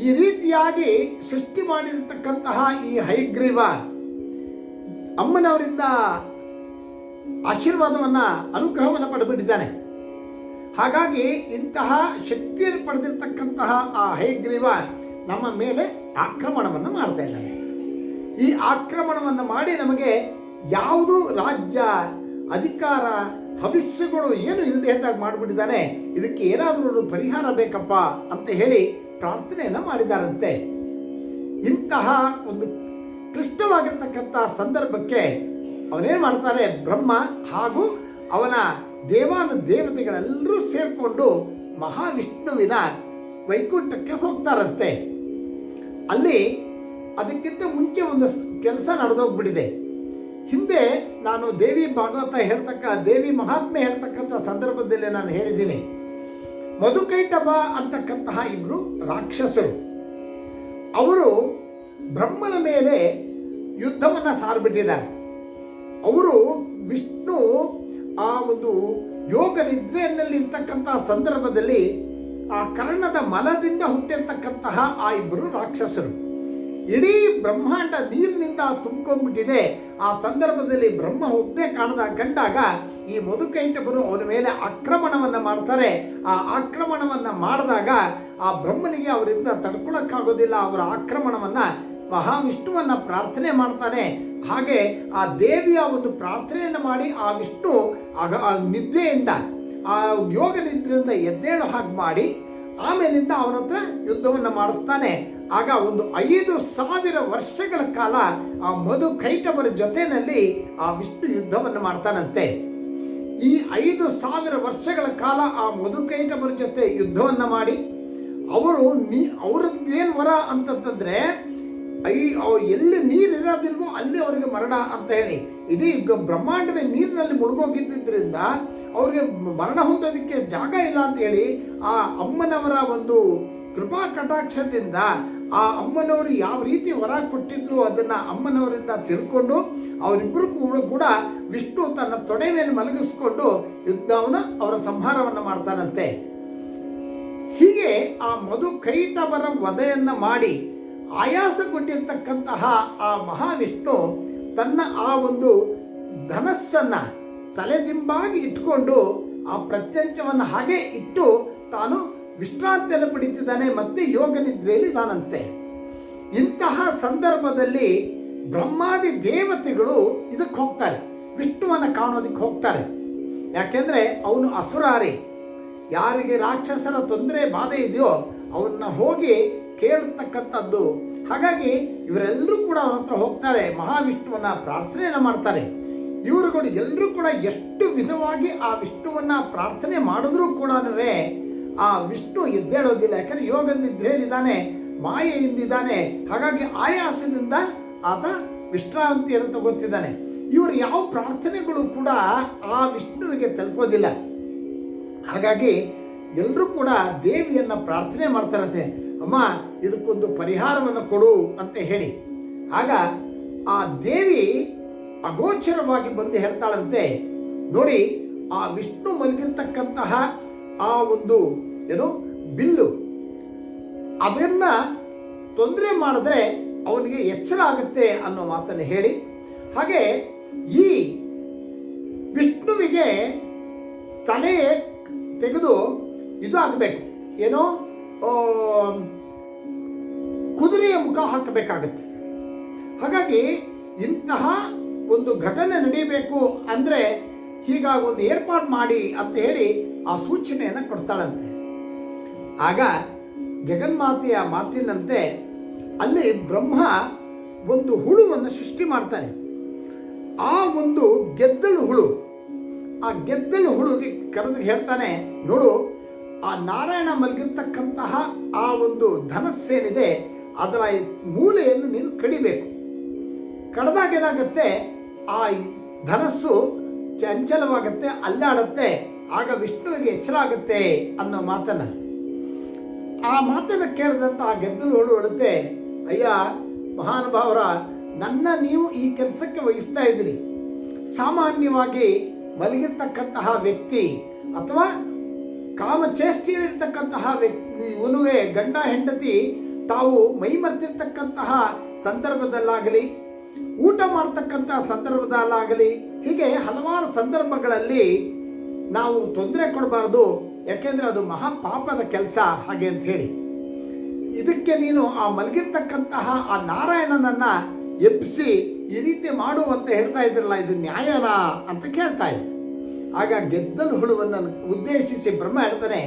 ಈ ರೀತಿಯಾಗಿ ಸೃಷ್ಟಿ ಮಾಡಿರತಕ್ಕಂತಹ ಈ ಹೈಗ್ರೀವ ಅಮ್ಮನವರಿಂದ ಆಶೀರ್ವಾದವನ್ನು, ಅನುಗ್ರಹವನ್ನು ಪಡೆದುಬಿಟ್ಟಿದ್ದಾನೆ. ಹಾಗಾಗಿ ಇಂತಹ ಶಕ್ತಿಯನ್ನು ಪಡೆದಿರ್ತಕ್ಕಂತಹ ಆ ಹೈಗ್ರೀವ ನಮ್ಮ ಮೇಲೆ ಆಕ್ರಮಣವನ್ನು ಮಾಡ್ತಾ ಇದ್ದಾನೆ. ಈ ಆಕ್ರಮಣವನ್ನು ಮಾಡಿ ನಮಗೆ ಯಾವುದು ರಾಜ್ಯ, ಅಧಿಕಾರ ಹವಿಸ್ಸುಗಳು ಏನು ಇಲ್ಲದೆ ಇದ್ದಾಗ ಮಾಡಿಬಿಟ್ಟಿದ್ದಾನೆ? ಇದಕ್ಕೆ ಏನಾದರೂ ಪರಿಹಾರ ಬೇಕಪ್ಪ ಅಂತ ಹೇಳಿ ಪ್ರಾರ್ಥನೆಯನ್ನು ಮಾಡಿದಾರಂತೆ. ಇಂತಹ ಒಂದು ಕ್ಲಿಷ್ಟವಾಗಿರ್ತಕ್ಕಂಥ ಸಂದರ್ಭಕ್ಕೆ ಅವನೇನು ಮಾಡ್ತಾರೆ? ಬ್ರಹ್ಮ ಹಾಗೂ ಅವನ ದೇವಾನು ದೇವತೆಗಳೆಲ್ಲರೂ ಸೇರಿಕೊಂಡು ಮಹಾವಿಷ್ಣುವಿನ ವೈಕುಂಠಕ್ಕೆ ಹೋಗ್ತಾರಂತೆ. ಅಲ್ಲಿ ಅದಕ್ಕಿಂತ ಮುಂಚೆ ಒಂದು ಕೆಲಸ ನಡೆದೋಗ್ಬಿಟ್ಟಿದೆ. ಹಿಂದೆ ನಾನು ದೇವಿ ಭಾಗವತ ಹೇಳ್ತಕ್ಕ, ದೇವಿ ಮಹಾತ್ಮೆ ಹೇಳ್ತಕ್ಕಂಥ ಸಂದರ್ಭದಲ್ಲಿ ನಾನು ಹೇಳಿದ್ದೀನಿ. ಮಧುಕೈಟಭ ಅಂತಕ್ಕಂತಹ ಇಬ್ಬರು ರಾಕ್ಷಸರು. ಅವರು ಬ್ರಹ್ಮನ ಮೇಲೆ ಯುದ್ಧವನ್ನು ಸಾರ್ಬಿಟ್ಟಿದ್ದಾರೆ. ಅವರು ವಿಷ್ಣು ಆ ಒಂದು ಯೋಗ ನಿದ್ರೆಯಲ್ಲಿ ಇರ್ತಕ್ಕಂತಹ ಸಂದರ್ಭದಲ್ಲಿ ಆ ಕರ್ಣದ ಮಲದಿಂದ ಹುಟ್ಟಿರ್ತಕ್ಕಂತಹ ಆ ಇಬ್ಬರು ರಾಕ್ಷಸರು. ಇಡೀ ಬ್ರಹ್ಮಾಂಡ ನೀರಿನಿಂದ ತುಂಬಿಕೊಂಡ್ಬಿಟ್ಟಿದೆ. ಆ ಸಂದರ್ಭದಲ್ಲಿ ಬ್ರಹ್ಮ ಒಬ್ಬನೇ ಕಾಣದ ಕಂಡಾಗ ಈ ಮಧುಕೈಟಭರು ಅವನ ಮೇಲೆ ಆಕ್ರಮಣವನ್ನು ಮಾಡ್ತಾರೆ. ಆ ಆಕ್ರಮಣವನ್ನು ಮಾಡಿದಾಗ ಆ ಬ್ರಹ್ಮನಿಗೆ ಅವರಿಂದ ತಡ್ಕೊಳಕ್ಕಾಗೋದಿಲ್ಲ. ಅವರ ಆಕ್ರಮಣವನ್ನು ಮಹಾವಿಷ್ಣುವನ್ನು ಪ್ರಾರ್ಥನೆ ಮಾಡ್ತಾನೆ. ಹಾಗೆ ಆ ದೇವಿಯ ಒಂದು ಪ್ರಾರ್ಥನೆಯನ್ನು ಮಾಡಿ ಆ ವಿಷ್ಣು ಆಗ ಆ ನಿದ್ರೆಯಿಂದ ಆ ಯೋಗ ನಿದ್ರೆಯಿಂದ ಎದ್ದೇಳು ಹಾಗೆ ಮಾಡಿ ಆಮೇಲಿಂದ ಅವನ ಹತ್ರ ಯುದ್ಧವನ್ನು ಮಾಡಿಸ್ತಾನೆ. ಆಗ ಒಂದು ಐದು ಸಾವಿರ ವರ್ಷಗಳ ಕಾಲ ಆ ಮಧು ಕೈಟವರ ಜೊತೆಯಲ್ಲಿ ಆ ವಿಷ್ಣು ಯುದ್ಧವನ್ನು ಮಾಡ್ತಾನಂತೆ. ಈ ಐದು ಸಾವಿರ ವರ್ಷಗಳ ಕಾಲ ಆ ಮಧು ಕೈಟವರ ಜೊತೆ ಯುದ್ಧವನ್ನು ಮಾಡಿ, ಅವರು ನೀ ಏನು ವರ ಅಂತಂತಂದ್ರೆ, ಐ ಎಲ್ಲಿ ನೀರು ಇರೋದಿಲ್ವೋ ಅಲ್ಲಿ ಅವರಿಗೆ ಮರಣ ಅಂತ ಹೇಳಿ. ಇಡೀ ಬ್ರಹ್ಮಾಂಡವೇ ನೀರಿನಲ್ಲಿ ಮುಳುಗೋಗಿದ್ದರಿಂದ ಅವ್ರಿಗೆ ಮರಣ ಹೊಂದೋದಕ್ಕೆ ಜಾಗ ಇಲ್ಲ ಅಂತ ಹೇಳಿ ಆ ಅಮ್ಮನವರ ಒಂದು ಕೃಪಾ ಕಟಾಕ್ಷದಿಂದ ಆ ಅಮ್ಮನವರು ಯಾವ ರೀತಿ ವರ ಕೊಟ್ಟಿದ್ರು ಅದನ್ನ ಅಮ್ಮನವರಿಂದ ತಿಳ್ಕೊಂಡು ಅವರಿಬ್ಬರು ಕೂಡ ವಿಷ್ಣು ತನ್ನ ತೊಡೆ ಮೇಲೆ ಮಲಗಿಸ್ಕೊಂಡು ಯುದ್ಧವನ್ನ ಅವರ ಸಂಹಾರವನ್ನು ಮಾಡ್ತಾನಂತೆ. ಹೀಗೆ ಆ ಮಧು ಕೈಟವರ ವಧೆಯನ್ನ ಮಾಡಿ ಆಯಾಸಗೊಂಡಿರ್ತಕ್ಕಂತಹ ಆ ಮಹಾವಿಷ್ಣು ತನ್ನ ಆ ಒಂದು ಧನಸ್ಸನ್ನ ತಲೆದಿಂಬಾಗಿ ಇಟ್ಕೊಂಡು ಆ ಪ್ರತ್ಯಂಚವನ್ನು ಹಾಗೆ ಇಟ್ಟು ತಾನು ವಿಶ್ರಾಂತಿಯನ್ನು ಪಡಿತಿದ್ದಾನೆ ಮತ್ತೆ ಯೋಗ ನಿದ್ರೆಯಲ್ಲಿ ನಾನಂತೆ. ಇಂತಹ ಸಂದರ್ಭದಲ್ಲಿ ಬ್ರಹ್ಮಾದಿ ದೇವತೆಗಳು ಇದಕ್ಕೆ ಹೋಗ್ತಾರೆ. ವಿಷ್ಣುವನ್ನು ಕಾಣೋದಕ್ಕೆ ಹೋಗ್ತಾರೆ. ಯಾಕೆಂದ್ರೆ ಅವನು ಅಸುರಾರಿ. ಯಾರಿಗೆ ರಾಕ್ಷಸರ ತೊಂದರೆ ಬಾಧೆ ಇದೆಯೋ ಅವನ್ನ ಹೋಗಿ ಕೇಳತಕ್ಕಂಥದ್ದು. ಹಾಗಾಗಿ ಇವರೆಲ್ಲರೂ ಕೂಡ ಅವನ ಹತ್ರ ಹೋಗ್ತಾರೆ, ಮಹಾವಿಷ್ಣುವನ್ನ ಪ್ರಾರ್ಥನೆಯನ್ನು ಮಾಡ್ತಾರೆ. ಇವರುಗಳು ಎಲ್ಲರೂ ಕೂಡ ಎಷ್ಟು ವಿಧವಾಗಿ ಆ ವಿಷ್ಣುವನ್ನ ಪ್ರಾರ್ಥನೆ ಮಾಡಿದ್ರೂ ಕೂಡ ಆ ವಿಷ್ಣು ಎದ್ದೇಳೋದಿಲ್ಲ ಯಾಕಂದ್ರೆ ಯೋಗದಿಂದ ಹೇಳಿದ್ದಾನೆ, ಮಾಯೆಯಿಂದಿದ್ದಾನೆ, ಹಾಗಾಗಿ ಆಯಾಸದಿಂದ ಆತ ವಿಶ್ರಾಂತಿಯನ್ನು ಗೊತ್ತಿದ್ದಾನೆ ಇವರು ಯಾವ ಪ್ರಾರ್ಥನೆಗಳು ಕೂಡ ಆ ವಿಷ್ಣುವಿಗೆ ತಲುಪೋದಿಲ್ಲ. ಹಾಗಾಗಿ ಎಲ್ಲರೂ ಕೂಡ ದೇವಿಯನ್ನ ಪ್ರಾರ್ಥನೆ ಮಾಡ್ತಾರಂತೆ. ಅಮ್ಮ, ಇದಕ್ಕೊಂದು ಪರಿಹಾರವನ್ನು ಕೊಡು ಅಂತ ಹೇಳಿ. ಆಗ ಆ ದೇವಿ ಅಗೋಚರವಾಗಿ ಬಂದು ಹೇಳ್ತಾಳಂತೆ, ನೋಡಿ, ಆ ವಿಷ್ಣು ಮಲಗಿರ್ತಕ್ಕಂತಹ ಆ ಒಂದು ಏನು? ಬಿಲ್ಲು. ಅದನ್ನ ತೊಂದರೆ ಮಾಡಿದ್ರೆ ಅವನಿಗೆ ಎಚ್ಚರ ಆಗುತ್ತೆ ಅನ್ನೋ ಮಾತನ್ನು ಹೇಳಿ. ಹಾಗೆ ಈ ವಿಷ್ಣುವಿಗೆ ತಲೆ ತೆಗೆದು ಇದು ಆಗಬೇಕು ಏನೋ? ಕುದುರೆಯ ಮುಖ ಹಾಕಬೇಕಾಗುತ್ತೆ. ಹಾಗಾಗಿ ಇಂತಹ ಒಂದು ಘಟನೆ ನಡೀಬೇಕು ಅಂದರೆ ಹೀಗಾಗಿ ಒಂದು ಏರ್ಪಾಡು ಮಾಡಿ ಅಂತ ಹೇಳಿ ಆ ಸೂಚನೆಯನ್ನು ಕೊಡ್ತಾಳಂತೆ. ಆಗ ಜಗನ್ಮಾತೆಯ ಮಾತಿನಂತೆ ಅಲ್ಲಿ ಬ್ರಹ್ಮ ಒಂದು ಹುಳುವನ್ನು ಸೃಷ್ಟಿ ಮಾಡ್ತಾನೆ. ಆ ಒಂದು ಗೆದ್ದಲು ಹುಳು, ಆ ಗೆದ್ದಲು ಹುಳುಗೆ ಕರೆದು ಹೇಳ್ತಾನೆ, ನೋಡು, ಆ ನಾರಾಯಣ ಮಲಗಿರ್ತಕ್ಕಂತಹ ಆ ಒಂದು ಧನಸ್ಸೇನಿದೆ, ಅದರ ಮೂಲೆಯನ್ನು ನೀನು ಕಡಿಬೇಕು. ಕಡಿದಾಗ ಏನಾಗುತ್ತೆ, ಆ ಧನಸ್ಸು ಚಂಚಲವಾಗುತ್ತೆ, ಅಲ್ಲಾಡುತ್ತೆ, ಆಗ ವಿಷ್ಣುವಿಗೆ ಎಚ್ಚರ ಆಗುತ್ತೆ ಅನ್ನೋ ಮಾತನ್ನ. ಆ ಮಾತನ್ನ ಕೇಳಿದಂತ ಆ ಗೆದ್ದಲು ಹುಳು ಹೇಳುತ್ತೆ, ಅಯ್ಯ ಮಹಾನುಭಾವರ ನನ್ನ ನೀವು ಈ ಕೆಲಸಕ್ಕೆ ವಹಿಸ್ತಾ ಇದ್ದೀರಿ. ಸಾಮಾನ್ಯವಾಗಿ ಮಲಗಿರ್ತಕ್ಕಂತಹ ವ್ಯಕ್ತಿ ಅಥವಾ ಕಾಮಚೇಷ್ಟಿಯಲ್ಲಿರ್ತಕ್ಕಂತಹ ವ್ಯಕ್ತಿ, ಇವನಿಗೆ ಗಂಡ, ಹೆಂಡತಿ, ತಾವು ಮೈ ಮರೆತಿರ್ತಕ್ಕಂತಹ ಸಂದರ್ಭದಲ್ಲಾಗಲಿ, ಊಟ ಮಾಡ್ತಕ್ಕಂತಹ ಸಂದರ್ಭದಲ್ಲಾಗಲಿ, ಹೀಗೆ ಹಲವಾರು ಸಂದರ್ಭಗಳಲ್ಲಿ ನಾವು ತೊಂದರೆ ಕೊಡಬಾರ್ದು. ಯಾಕೆಂದ್ರೆ ಅದು ಮಹಾಪಾಪದ ಕೆಲಸ ಹಾಗೆ ಅಂತ ಹೇಳಿ. ಇದಕ್ಕೆ ನೀನು ಆ ಮಲಗಿರ್ತಕ್ಕಂತಹ ಆ ನಾರಾಯಣನನ್ನ ಎಬ್ಬಿಸಿ ಈ ರೀತಿ ಮಾಡು ಅಂತ ಹೇಳ್ತಾ ಇದ್ರಲ್ಲ, ಇದು ನ್ಯಾಯನಾ ಅಂತ ಕೇಳ್ತಾ ಇದೆ. ಆಗ ಗೆದ್ದಲು ಹುಳುವನ್ನು ಉದ್ದೇಶಿಸಿ ಬ್ರಹ್ಮ ಹೇಳ್ತಾನೆ,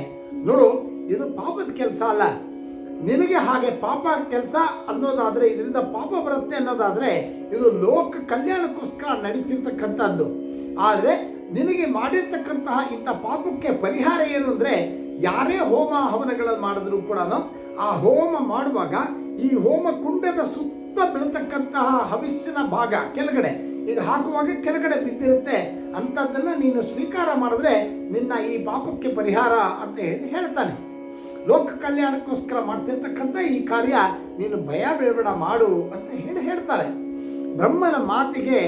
ನೋಡು, ಇದು ಪಾಪದ ಕೆಲಸ ಅಲ್ಲ. ನಿನಗೆ ಹಾಗೆ ಪಾಪ ಕೆಲಸ ಅನ್ನೋದಾದ್ರೆ, ಇದರಿಂದ ಪಾಪ ಬರುತ್ತೆ ಅನ್ನೋದಾದ್ರೆ, ಇದು ಲೋಕ ಕಲ್ಯಾಣಕ್ಕೋಸ್ಕರ ನಡೀತಿರ್ತಕ್ಕಂಥದ್ದು. ಆದರೆ ನಿನಗೆ ಮಾಡಿರ್ತಕ್ಕಂತಹ ಇಂಥ ಪಾಪಕ್ಕೆ ಪರಿಹಾರ ಏನು ಅಂದರೆ ಯಾರೇ ಹೋಮ ಹವನಗಳನ್ನು ಮಾಡಿದ್ರು ಕೂಡ ಆ ಹೋಮ ಮಾಡುವಾಗ ಈ ಹೋಮ ಕುಂಡದ ಸುತ್ತ ಬೆಳತಕ್ಕಂತಹ ಹವಿಸ್ಸಿನ ಭಾಗ ಕೆಳಗಡೆ, ಈಗ ಹಾಕುವಾಗ ಕೆಳಗಡೆ ಬಿದ್ದಿರುತ್ತೆ, ಅಂಥದ್ದನ್ನು ನೀನು ಸ್ವೀಕಾರ ಮಾಡಿದ್ರೆ ನಿನ್ನ ಈ ಪಾಪಕ್ಕೆ ಪರಿಹಾರ ಅಂತ ಹೇಳಿ ಹೇಳ್ತಾನೆ. ಲೋಕ ಕಲ್ಯಾಣಕ್ಕೋಸ್ಕರ ಮಾಡ್ತಿರ್ತಕ್ಕಂಥ ಈ ಕಾರ್ಯ ನೀನು ಭಯ ಬೇಡ ಮಾಡು ಅಂತ ಹೇಳಿ ಹೇಳ್ತಾರೆ. ಬ್ರಹ್ಮನ ಮಾತಿಗೆ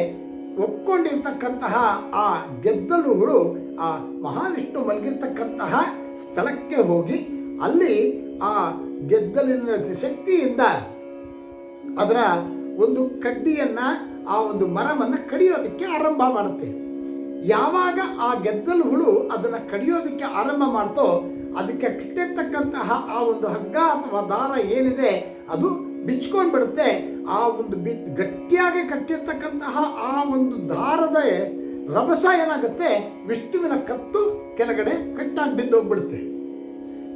ಒಪ್ಕೊಂಡಿರ್ತಕ್ಕಂತಹ ಆ ಗೆದ್ದಲುಗಳು, ಆ ಮಹಾವಿಷ್ಣು ಮಲಗಿರ್ತಕ್ಕಂತಹ ಸ್ಥಳಕ್ಕೆ ಹೋಗಿ ಅಲ್ಲಿ ಆ ಗೆದ್ದಲಿನ ಶಕ್ತಿಯಿಂದ ಅದರ ಒಂದು ಕಡ್ಡಿಯನ್ನ, ಆ ಒಂದು ಮರವನ್ನು ಕಡಿಯೋದಕ್ಕೆ ಆರಂಭ ಮಾಡುತ್ತೆ. ಯಾವಾಗ ಆ ಗೆದ್ದಲು ಹುಳು ಅದನ್ನು ಕಡಿಯೋದಕ್ಕೆ ಆರಂಭ ಮಾಡ್ತೋ, ಅದಕ್ಕೆ ಕಟ್ಟಿರ್ತಕ್ಕಂತಹ ಆ ಒಂದು ಹಗ್ಗ ಅಥವಾ ದಾರ ಏನಿದೆ, ಅದು ಬಿಚ್ಕೊಂಡು ಬಿಡುತ್ತೆ. ಆ ಒಂದು ಬಿ ಗಟ್ಟಿಯಾಗಿ ಕಟ್ಟಿರ್ತಕ್ಕಂತಹ ಆ ಒಂದು ದಾರದ ರಭಸ ಏನಾಗುತ್ತೆ? ವಿಷ್ಣುವಿನ ಕತ್ತು ಕೆಳಗಡೆ ಕಟ್ಟಾಗಿ ಬಿದ್ದೋಗ್ಬಿಡುತ್ತೆ.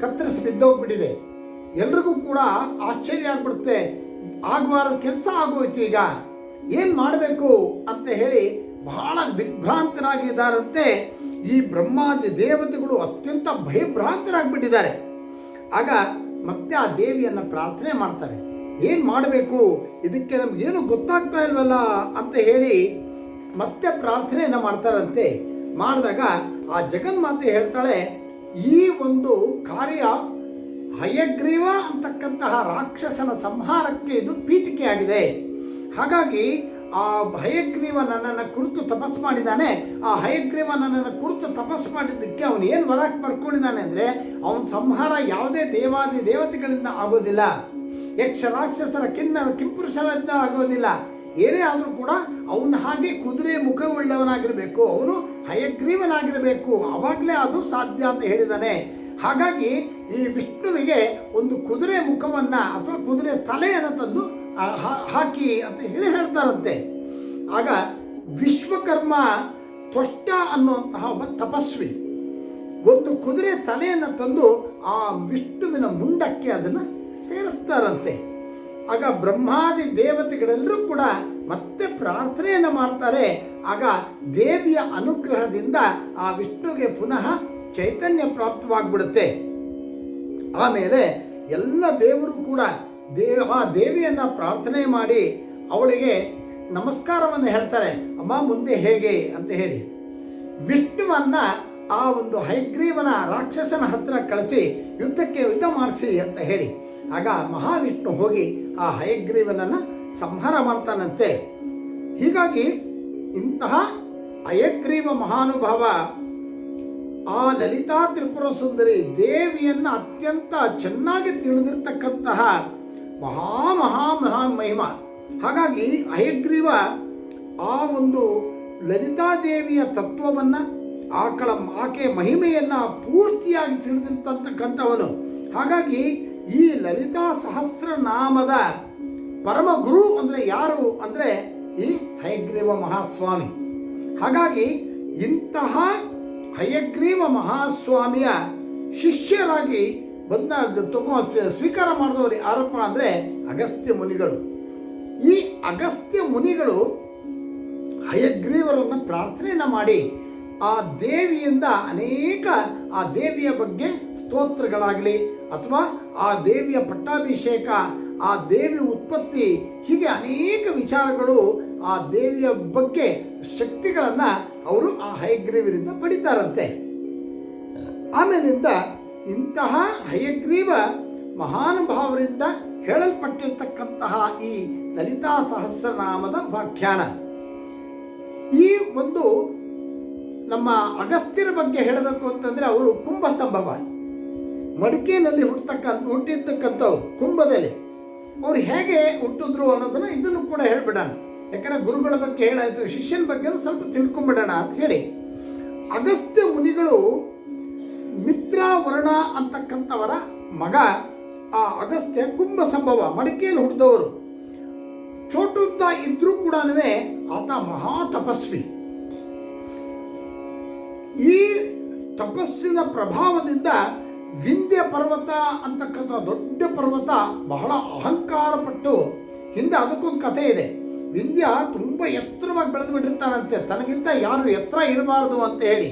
ಕತ್ತರಿಸಿ ಬಿದ್ದೋಗ್ಬಿಟ್ಟಿದೆ. ಎಲ್ರಿಗೂ ಕೂಡ ಆಶ್ಚರ್ಯ ಆಗ್ಬಿಡುತ್ತೆ. ಆಗಬಾರದ ಕೆಲಸ ಆಗೋಯ್ತು ಈಗ. ಏನು ಮಾಡಬೇಕು ಅಂತ ಹೇಳಿ ಬಹಳ ದಿಗ್ಭ್ರಾಂತರಾಗಿದ್ದಾರಂತೆ ಈ ಬ್ರಹ್ಮಾದಿ ದೇವತೆಗಳು ಅತ್ಯಂತ ಭಯಭ್ರಾಂತರಾಗ್ಬಿಟ್ಟಿದ್ದಾರೆ. ಆಗ ಮತ್ತೆ ಆ ದೇವಿಯನ್ನು ಪ್ರಾರ್ಥನೆ ಮಾಡ್ತಾರೆ. ಏನು ಮಾಡಬೇಕು? ಇದಕ್ಕೆ ನಮಗೇನು ಗೊತ್ತಾಗ್ತಾ ಇಲ್ವಲ್ಲ ಅಂತ ಹೇಳಿ ಮತ್ತೆ ಪ್ರಾರ್ಥನೆಯನ್ನು ಮಾಡ್ತಾರಂತೆ. ಮಾಡಿದಾಗ ಆ ಜಗನ್ಮಾತೆ ಹೇಳ್ತಾಳೆ, ಈ ಒಂದು ಕಾರ್ಯ ಹಯಗ್ರೀವ ಅಂತಕ್ಕಂತಹ ರಾಕ್ಷಸನ ಸಂಹಾರಕ್ಕೆ ಇದು ಪೀಠಿಕೆಯಾಗಿದೆ ಹಾಗಾಗಿ ಆ ಹಯಗ್ರೀವ ನನ್ನನ್ನು ಕುರಿತು ತಪಸ್ ಮಾಡಿದ್ದಾನೆ ಆ ಹಯಗ್ರೀವ ನನ್ನನ್ನು ಕುರಿತು ತಪಸ್ ಮಾಡಿದ್ದಕ್ಕೆ ಅವನು ಏನು ವರಕ್ಕೆ ಪಡ್ಕೊಂಡಿದ್ದಾನೆ ಅಂದರೆ, ಅವನ ಸಂಹಾರ ಯಾವುದೇ ದೇವಾದಿ ದೇವತೆಗಳಿಂದ ಆಗೋದಿಲ್ಲ. ಯಕ್ಷ ರಾಕ್ಷಸರ ಕಿನ್ನ ಕಿಂಪುರುಷರಿಂದ ಆಗೋದಿಲ್ಲ. ಏನೇ ಆದರೂ ಕೂಡ ಅವನ ಹಾಗೆ ಕುದುರೆ ಮುಖವುಳ್ಳವನಾಗಿರಬೇಕು, ಅವನು ಹಯಗ್ರೀವನಾಗಿರಬೇಕು, ಅವಾಗಲೇ ಅದು ಸಾಧ್ಯ ಅಂತ ಹೇಳಿದ್ದಾನೆ ಹಾಗಾಗಿ ಈ ವಿಷ್ಣುವಿಗೆ ಒಂದು ಕುದುರೆ ಮುಖವನ್ನು ಅಥವಾ ಕುದುರೆ ತಲೆಯನ್ನು ತಂದು ಹಾಕಿ ಅಂತ ಹೇಳಿ ಹೇಳ್ತಾರಂತೆ. ಆಗ ವಿಶ್ವಕರ್ಮ ತ್ವಷ್ಟ ಅನ್ನುವಂತಹ ಒಬ್ಬ ತಪಸ್ವಿ ಒಂದು ಕುದುರೆ ತಲೆಯನ್ನು ತಂದು ಆ ವಿಷ್ಣುವಿನ ಮುಂಡಕ್ಕೆ ಅದನ್ನು ಸೇರಿಸ್ತಾರಂತೆ. ಆಗ ಬ್ರಹ್ಮಾದಿ ದೇವತೆಗಳೆಲ್ಲರೂ ಕೂಡ ಮತ್ತೆ ಪ್ರಾರ್ಥನೆಯನ್ನು ಮಾಡ್ತಾರೆ. ಆಗ ದೇವಿಯ ಅನುಗ್ರಹದಿಂದ ಆ ವಿಷ್ಣುಗೆ ಪುನಃ ಚೈತನ್ಯ ಪ್ರಾಪ್ತವಾಗ್ಬಿಡುತ್ತೆ. ಆಮೇಲೆ ಎಲ್ಲ ದೇವರು ಕೂಡ ದೇವ ಆ ದೇವಿಯನ್ನು ಪ್ರಾರ್ಥನೆ ಮಾಡಿ ಅವಳಿಗೆ ನಮಸ್ಕಾರವನ್ನು ಹೇಳ್ತಾರೆ. ಅಮ್ಮ, ಮುಂದೆ ಹೇಗೆ? ಅಂತ ಹೇಳಿ. ವಿಷ್ಣುವನ್ನ ಆ ಒಂದು ಹೈಗ್ರೀವನ ರಾಕ್ಷಸನ ಹತ್ರ ಕಳಿಸಿ ಯುದ್ಧಕ್ಕೆ ಯುದ್ಧ ಮಾಡಿಸಿ ಅಂತ ಹೇಳಿ. ಆಗ ಮಹಾವಿಷ್ಣು ಹೋಗಿ ಆ ಹಯಗ್ರೀವನನ್ನು ಸಂಹಾರ ಮಾಡ್ತಾನಂತೆ. ಹೀಗಾಗಿ ಇಂತಹ ಅಯಗ್ರೀವ ಮಹಾನುಭಾವ ಆ ಲಲಿತಾ ತ್ರಿಪುರ ಸುಂದರಿ ದೇವಿಯನ್ನು ಅತ್ಯಂತ ಚೆನ್ನಾಗಿ ತಿಳಿದಿರ್ತಕ್ಕಂತಹ ಮಹಾ ಮಹಾ ಮಹಾ ಮಹಿಮ. ಹಾಗಾಗಿ ಅಯಗ್ರೀವ ಆ ಒಂದು ಲಲಿತಾದೇವಿಯ ತತ್ವವನ್ನು ಆಕಳ ಆಕೆ ಮಹಿಮೆಯನ್ನು ಪೂರ್ತಿಯಾಗಿ ತಿಳಿದಿರ್ತಕ್ಕಂಥವನು. ಹಾಗಾಗಿ ಈ ಲಲಿತಾ ಸಹಸ್ರನಾಮದ ಪರಮ ಗುರು ಅಂದರೆ ಯಾರು ಅಂದರೆ ಈ ಹಯಗ್ರೀವ ಮಹಾಸ್ವಾಮಿ. ಹಾಗಾಗಿ ಇಂತಹ ಹಯಗ್ರೀವ ಮಹಾಸ್ವಾಮಿಯ ಶಿಷ್ಯರಾಗಿ ಬಂದ ತಗೋ ಸ್ವೀಕಾರ ಮಾಡಿದವರು ಯಾರಪ್ಪ ಅಂದರೆ ಅಗಸ್ತ್ಯ ಮುನಿಗಳು. ಈ ಅಗಸ್ತ್ಯ ಮುನಿಗಳು ಹಯಗ್ರೀವರನ್ನು ಪ್ರಾರ್ಥನೆಯನ್ನು ಮಾಡಿ ಆ ದೇವಿಯಿಂದ ಅನೇಕ ಆ ದೇವಿಯ ಬಗ್ಗೆ ಸ್ತೋತ್ರಗಳಾಗಲಿ ಅಥವಾ ಆ ದೇವಿಯ ಪಟ್ಟಾಭಿಷೇಕ, ಆ ದೇವಿ ಉತ್ಪತ್ತಿ, ಹೀಗೆ ಅನೇಕ ವಿಚಾರಗಳು ಆ ದೇವಿಯ ಬಗ್ಗೆ ಶಕ್ತಿಗಳನ್ನು ಅವರು ಆ ಹಯಗ್ರೀವರಿಂದ ಪಡಿತಾರಂತೆ. ಆಮೇಲಿಂದ ಇಂತಹ ಹಯಗ್ರೀವ ಮಹಾನುಭಾವರಿಂದ ಹೇಳಲ್ಪಟ್ಟಿರ್ತಕ್ಕಂತಹ ಈ ಲಲಿತಾ ಸಹಸ್ರನಾಮದ ವ್ಯಾಖ್ಯಾನ. ಈ ಒಂದು ನಮ್ಮ ಅಗಸ್ತ್ಯರ ಬಗ್ಗೆ ಹೇಳಬೇಕು ಅಂತಂದ್ರೆ ಅವರು ಕುಂಭ ಸಂಭವ. ಮಡಿಕೆನಲ್ಲಿ ಹುಟ್ಟತಕ್ಕ ಹುಟ್ಟಿರ್ತಕ್ಕಂಥವು ಕುಂಭದಲ್ಲಿ. ಅವ್ರು ಹೇಗೆ ಹುಟ್ಟಿದ್ರು ಅನ್ನೋದನ್ನ ಇದನ್ನು ಕೂಡ ಹೇಳ್ಬಿಡೋಣ. ಯಾಕಂದ್ರೆ ಗುರುಗಳ ಬಗ್ಗೆ ಹೇಳಾಯ್ತು, ಶಿಷ್ಯನ ಬಗ್ಗೆ ಸ್ವಲ್ಪ ತಿಳ್ಕೊಂಬಿಡೋಣ ಅಂತ ಹೇಳಿ. ಅಗಸ್ತ್ಯ ಮುನಿಗಳು ಮಿತ್ರ ವರ್ಣ ಅಂತಕ್ಕಂಥವರ ಮಗ, ಆ ಅಗಸ್ತ್ಯ ಕುಂಭ ಸಂಭವ, ಮಡಿಕೆಯಲ್ಲಿ ಹುಟ್ಟಿದವರು. ಚೋಟುತ್ತ ಇದ್ರೂ ಕೂಡ ಆತ ಮಹಾ ತಪಸ್ವಿ. ಈ ತಪಸ್ಸಿನ ಪ್ರಭಾವದಿಂದ ವಿಂಧ್ಯ ಪರ್ವತ ಅಂತಕ್ಕಂಥ ದೊಡ್ಡ ಪರ್ವತ ಬಹಳ ಅಹಂಕಾರ ಪಟ್ಟು ಹಿಂದೆ ಅದಕ್ಕೊಂದು ಕಥೆ ಇದೆ. ವಿಂಧ್ಯ ತುಂಬ ಎತ್ತರವಾಗಿ ಬೆಳೆದು ಬಿಟ್ಟಿರ್ತಾನಂತೆ. ತನಗಿಂತ ಯಾರು ಎತ್ತರ ಇರಬಾರದು ಅಂತ ಹೇಳಿ.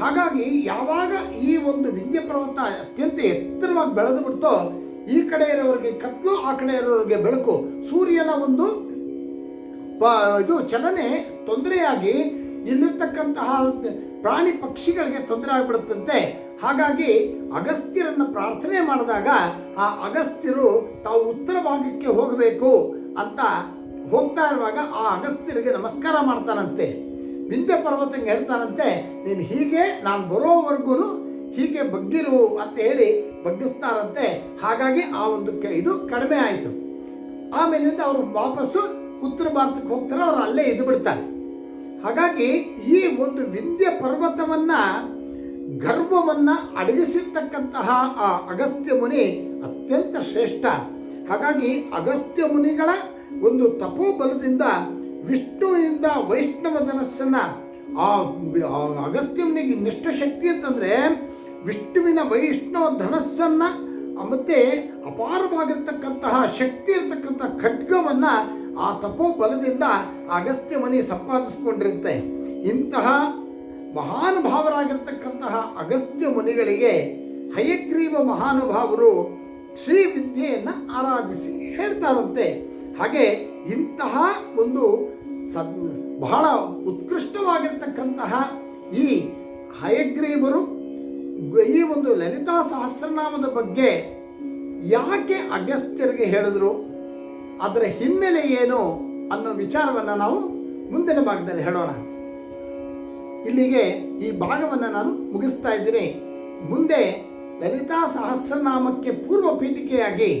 ಹಾಗಾಗಿ ಯಾವಾಗ ಈ ಒಂದು ವಿಂಧ್ಯ ಪರ್ವತ ಅತ್ಯಂತ ಎತ್ತರವಾಗಿ ಬೆಳೆದು ಬಿಡ್ತೋ ಈ ಕಡೆ ಇರೋರಿಗೆ ಕತ್ಲು, ಆ ಕಡೆ ಇರೋರಿಗೆ ಬೆಳಕು, ಸೂರ್ಯನ ಒಂದು ಇದು ಚಲನೆ ತೊಂದರೆಯಾಗಿ ಇಲ್ಲಿರ್ತಕ್ಕಂತಹ ಪ್ರಾಣಿ ಪಕ್ಷಿಗಳಿಗೆ ತೊಂದರೆ ಆಗಿಬಿಡುತ್ತಂತೆ. ಹಾಗಾಗಿ ಅಗಸ್ತ್ಯರನ್ನು ಪ್ರಾರ್ಥನೆ ಮಾಡಿದಾಗ ಆ ಅಗಸ್ತ್ಯರು ತಾವು ಉತ್ತರ ಭಾಗಕ್ಕೆ ಹೋಗಬೇಕು ಅಂತ ಹೋಗ್ತಾ ಇರುವಾಗ ಆ ಅಗಸ್ತ್ಯರಿಗೆ ನಮಸ್ಕಾರ ಮಾಡ್ತಾನಂತೆ. ವಿಂಧ್ಯ ಪರ್ವತಂಗೆ ಹೇಳ್ತಾನಂತೆ, ನೀನು ಹೀಗೆ, ನಾನು ಬರೋವರೆಗೂ ಹೀಗೆ ಬಗ್ಗಿರು ಅಂತ ಹೇಳಿ ಬಗ್ಗಿಸ್ತಾರಂತೆ. ಹಾಗಾಗಿ ಆ ಒಂದು ಇದು ಕಡಿಮೆ ಆಯಿತು. ಆಮೇಲಿಂದ ಅವರು ವಾಪಸ್ಸು ಉತ್ತರ ಭಾರತಕ್ಕೆ ಹೋಗ್ತಾರೆ, ಅವರು ಅಲ್ಲೇ ಇದ್ದು ಬಿಡ್ತಾರೆ ಹಾಗಾಗಿ ಈ ಒಂದು ವಿಂಧ್ಯ ಪರ್ವತವನ್ನ ಗರ್ವವನ್ನ ಅಡಗಿಸಿರ್ತಕ್ಕಂತಹ ಆ ಅಗಸ್ತ್ಯ ಮುನಿ ಅತ್ಯಂತ ಶ್ರೇಷ್ಠ. ಹಾಗಾಗಿ ಅಗಸ್ತ್ಯ ಮುನಿಗಳ ಒಂದು ತಪೋಬಲದಿಂದ ವಿಷ್ಣುವಿನಿಂದ ವೈಷ್ಣವ ಧನಸ್ಸನ್ನು ಆ ಅಗಸ್ತ್ಯ ಮುನಿಗೆ ನಿಷ್ಠ ಶಕ್ತಿ ಅಂತಂದ್ರೆ ವಿಷ್ಣುವಿನ ವೈಷ್ಣವ ಧನಸ್ಸನ್ನು ಮತ್ತೆ ಅಪಾರವಾಗಿರ್ತಕ್ಕಂತಹ ಶಕ್ತಿ ಇರತಕ್ಕಂಥ ಖಡ್ಗವನ್ನು ಆ ತಪೋಬಲದಿಂದ ಅಗಸ್ತ್ಯ ಮುನಿ ಸಂಪಾದಿಸ್ಕೊಂಡಿರುತ್ತೆ. ಇಂತಹ ಮಹಾನುಭಾವರಾಗಿರ್ತಕ್ಕಂತಹ ಅಗಸ್ತ್ಯ ಮುನಿಗಳಿಗೆ ಹಯಗ್ರೀವ ಮಹಾನುಭಾವರು ಶ್ರೀ ವಿದ್ಯೆಯನ್ನು ಆರಾಧಿಸಿ ಹೇಳ್ತಾರಂತೆ. ಹಾಗೆ ಇಂತಹ ಒಂದು ಸದ್ ಬಹಳ ಉತ್ಕೃಷ್ಟವಾಗಿರ್ತಕ್ಕಂತಹ ಈ ಹಯಗ್ರೀವರು ಈ ಒಂದು ಲಲಿತಾ ಸಹಸ್ರನಾಮದ ಬಗ್ಗೆ ಯಾಕೆ ಅಗಸ್ತ್ಯರಿಗೆ ಹೇಳಿದ್ರು? ಅದರ ಹಿನ್ನೆಲೆ ಏನು ಅನ್ನೋ ವಿಚಾರವನ್ನು ನಾವು ಮುಂದಿನ ಭಾಗದಲ್ಲಿ ಹೇಳೋಣ. ಇಲ್ಲಿಗೆ ಈ ಭಾಗವನ್ನು ನಾನು ಮುಗಿಸ್ತಾ ಇದ್ದೀನಿ. ಮುಂದೆ ಲಲಿತಾ ಸಹಸ್ರನಾಮಕ್ಕೆ ಪೂರ್ವ ಪೀಠಿಕೆಯಾಗಿ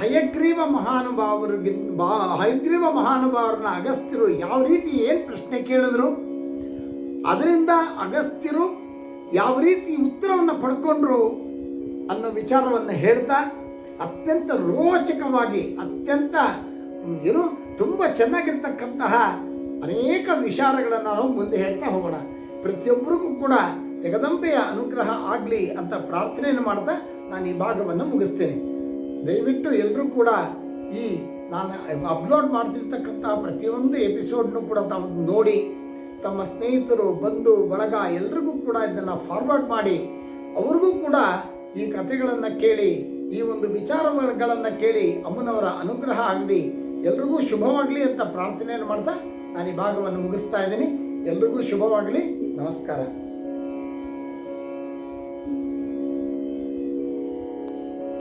ಹಯಗ್ರೀವ ಮಹಾನುಭಾವರು ಬಾ ಹಯಗ್ರೀವ ಮಹಾನುಭಾವರನ್ನ ಅಗಸ್ತ್ಯರು ಯಾವ ರೀತಿ ಏನು ಪ್ರಶ್ನೆ ಕೇಳಿದ್ರು, ಅದರಿಂದ ಅಗಸ್ತ್ಯರು ಯಾವ ರೀತಿ ಉತ್ತರವನ್ನು ಪಡ್ಕೊಂಡ್ರು ಅನ್ನೋ ವಿಚಾರವನ್ನು ಹೇಳ್ತಾ, ಅತ್ಯಂತ ರೋಚಕವಾಗಿ, ಅತ್ಯಂತ, ಏನು, ತುಂಬ ಚೆನ್ನಾಗಿರ್ತಕ್ಕಂತಹ ಅನೇಕ ವಿಚಾರಗಳನ್ನು ನಾವು ಮುಂದೆ ಹೇಳ್ತಾ ಹೋಗೋಣ. ಪ್ರತಿಯೊಬ್ಬರಿಗೂ ಕೂಡ ಜಗದಂಬೆಯ ಅನುಗ್ರಹ ಆಗಲಿ ಅಂತ ಪ್ರಾರ್ಥನೆಯನ್ನು ಮಾಡ್ತಾ ನಾನು ಈ ಭಾಗವನ್ನು ಮುಗಿಸ್ತೇನೆ. ದಯವಿಟ್ಟು ಎಲ್ಲರೂ ಕೂಡ ಈ ನಾನು ಅಪ್ಲೋಡ್ ಮಾಡ್ತಿರ್ತಕ್ಕಂಥ ಪ್ರತಿಯೊಂದು ಎಪಿಸೋಡ್ನು ಕೂಡ ತಾವು ನೋಡಿ, ತಮ್ಮ ಸ್ನೇಹಿತರು, ಬಂಧು, ಬಳಗ ಎಲ್ರಿಗೂ ಕೂಡ ಇದನ್ನು ಫಾರ್ವರ್ಡ್ ಮಾಡಿ, ಅವ್ರಿಗೂ ಕೂಡ ಈ ಕಥೆಗಳನ್ನು ಕೇಳಿ, ಈ ಒಂದು ವಿಚಾರಗಳನ್ನು ಕೇಳಿ ಅಮ್ಮನವರ ಅನುಗ್ರಹ ಆಗಲಿ, ಎಲ್ರಿಗೂ ಶುಭವಾಗಲಿ ಅಂತ ಪ್ರಾರ್ಥನೆಯನ್ನು ಮಾಡ್ತಾ ನಾನು ಈ ಭಾಗವನ್ನು ಮುಗಿಸ್ತಾ ಇದ್ದೀನಿ. ಎಲ್ರಿಗೂ ಶುಭವಾಗಲಿ. ನಮಸ್ಕಾರ.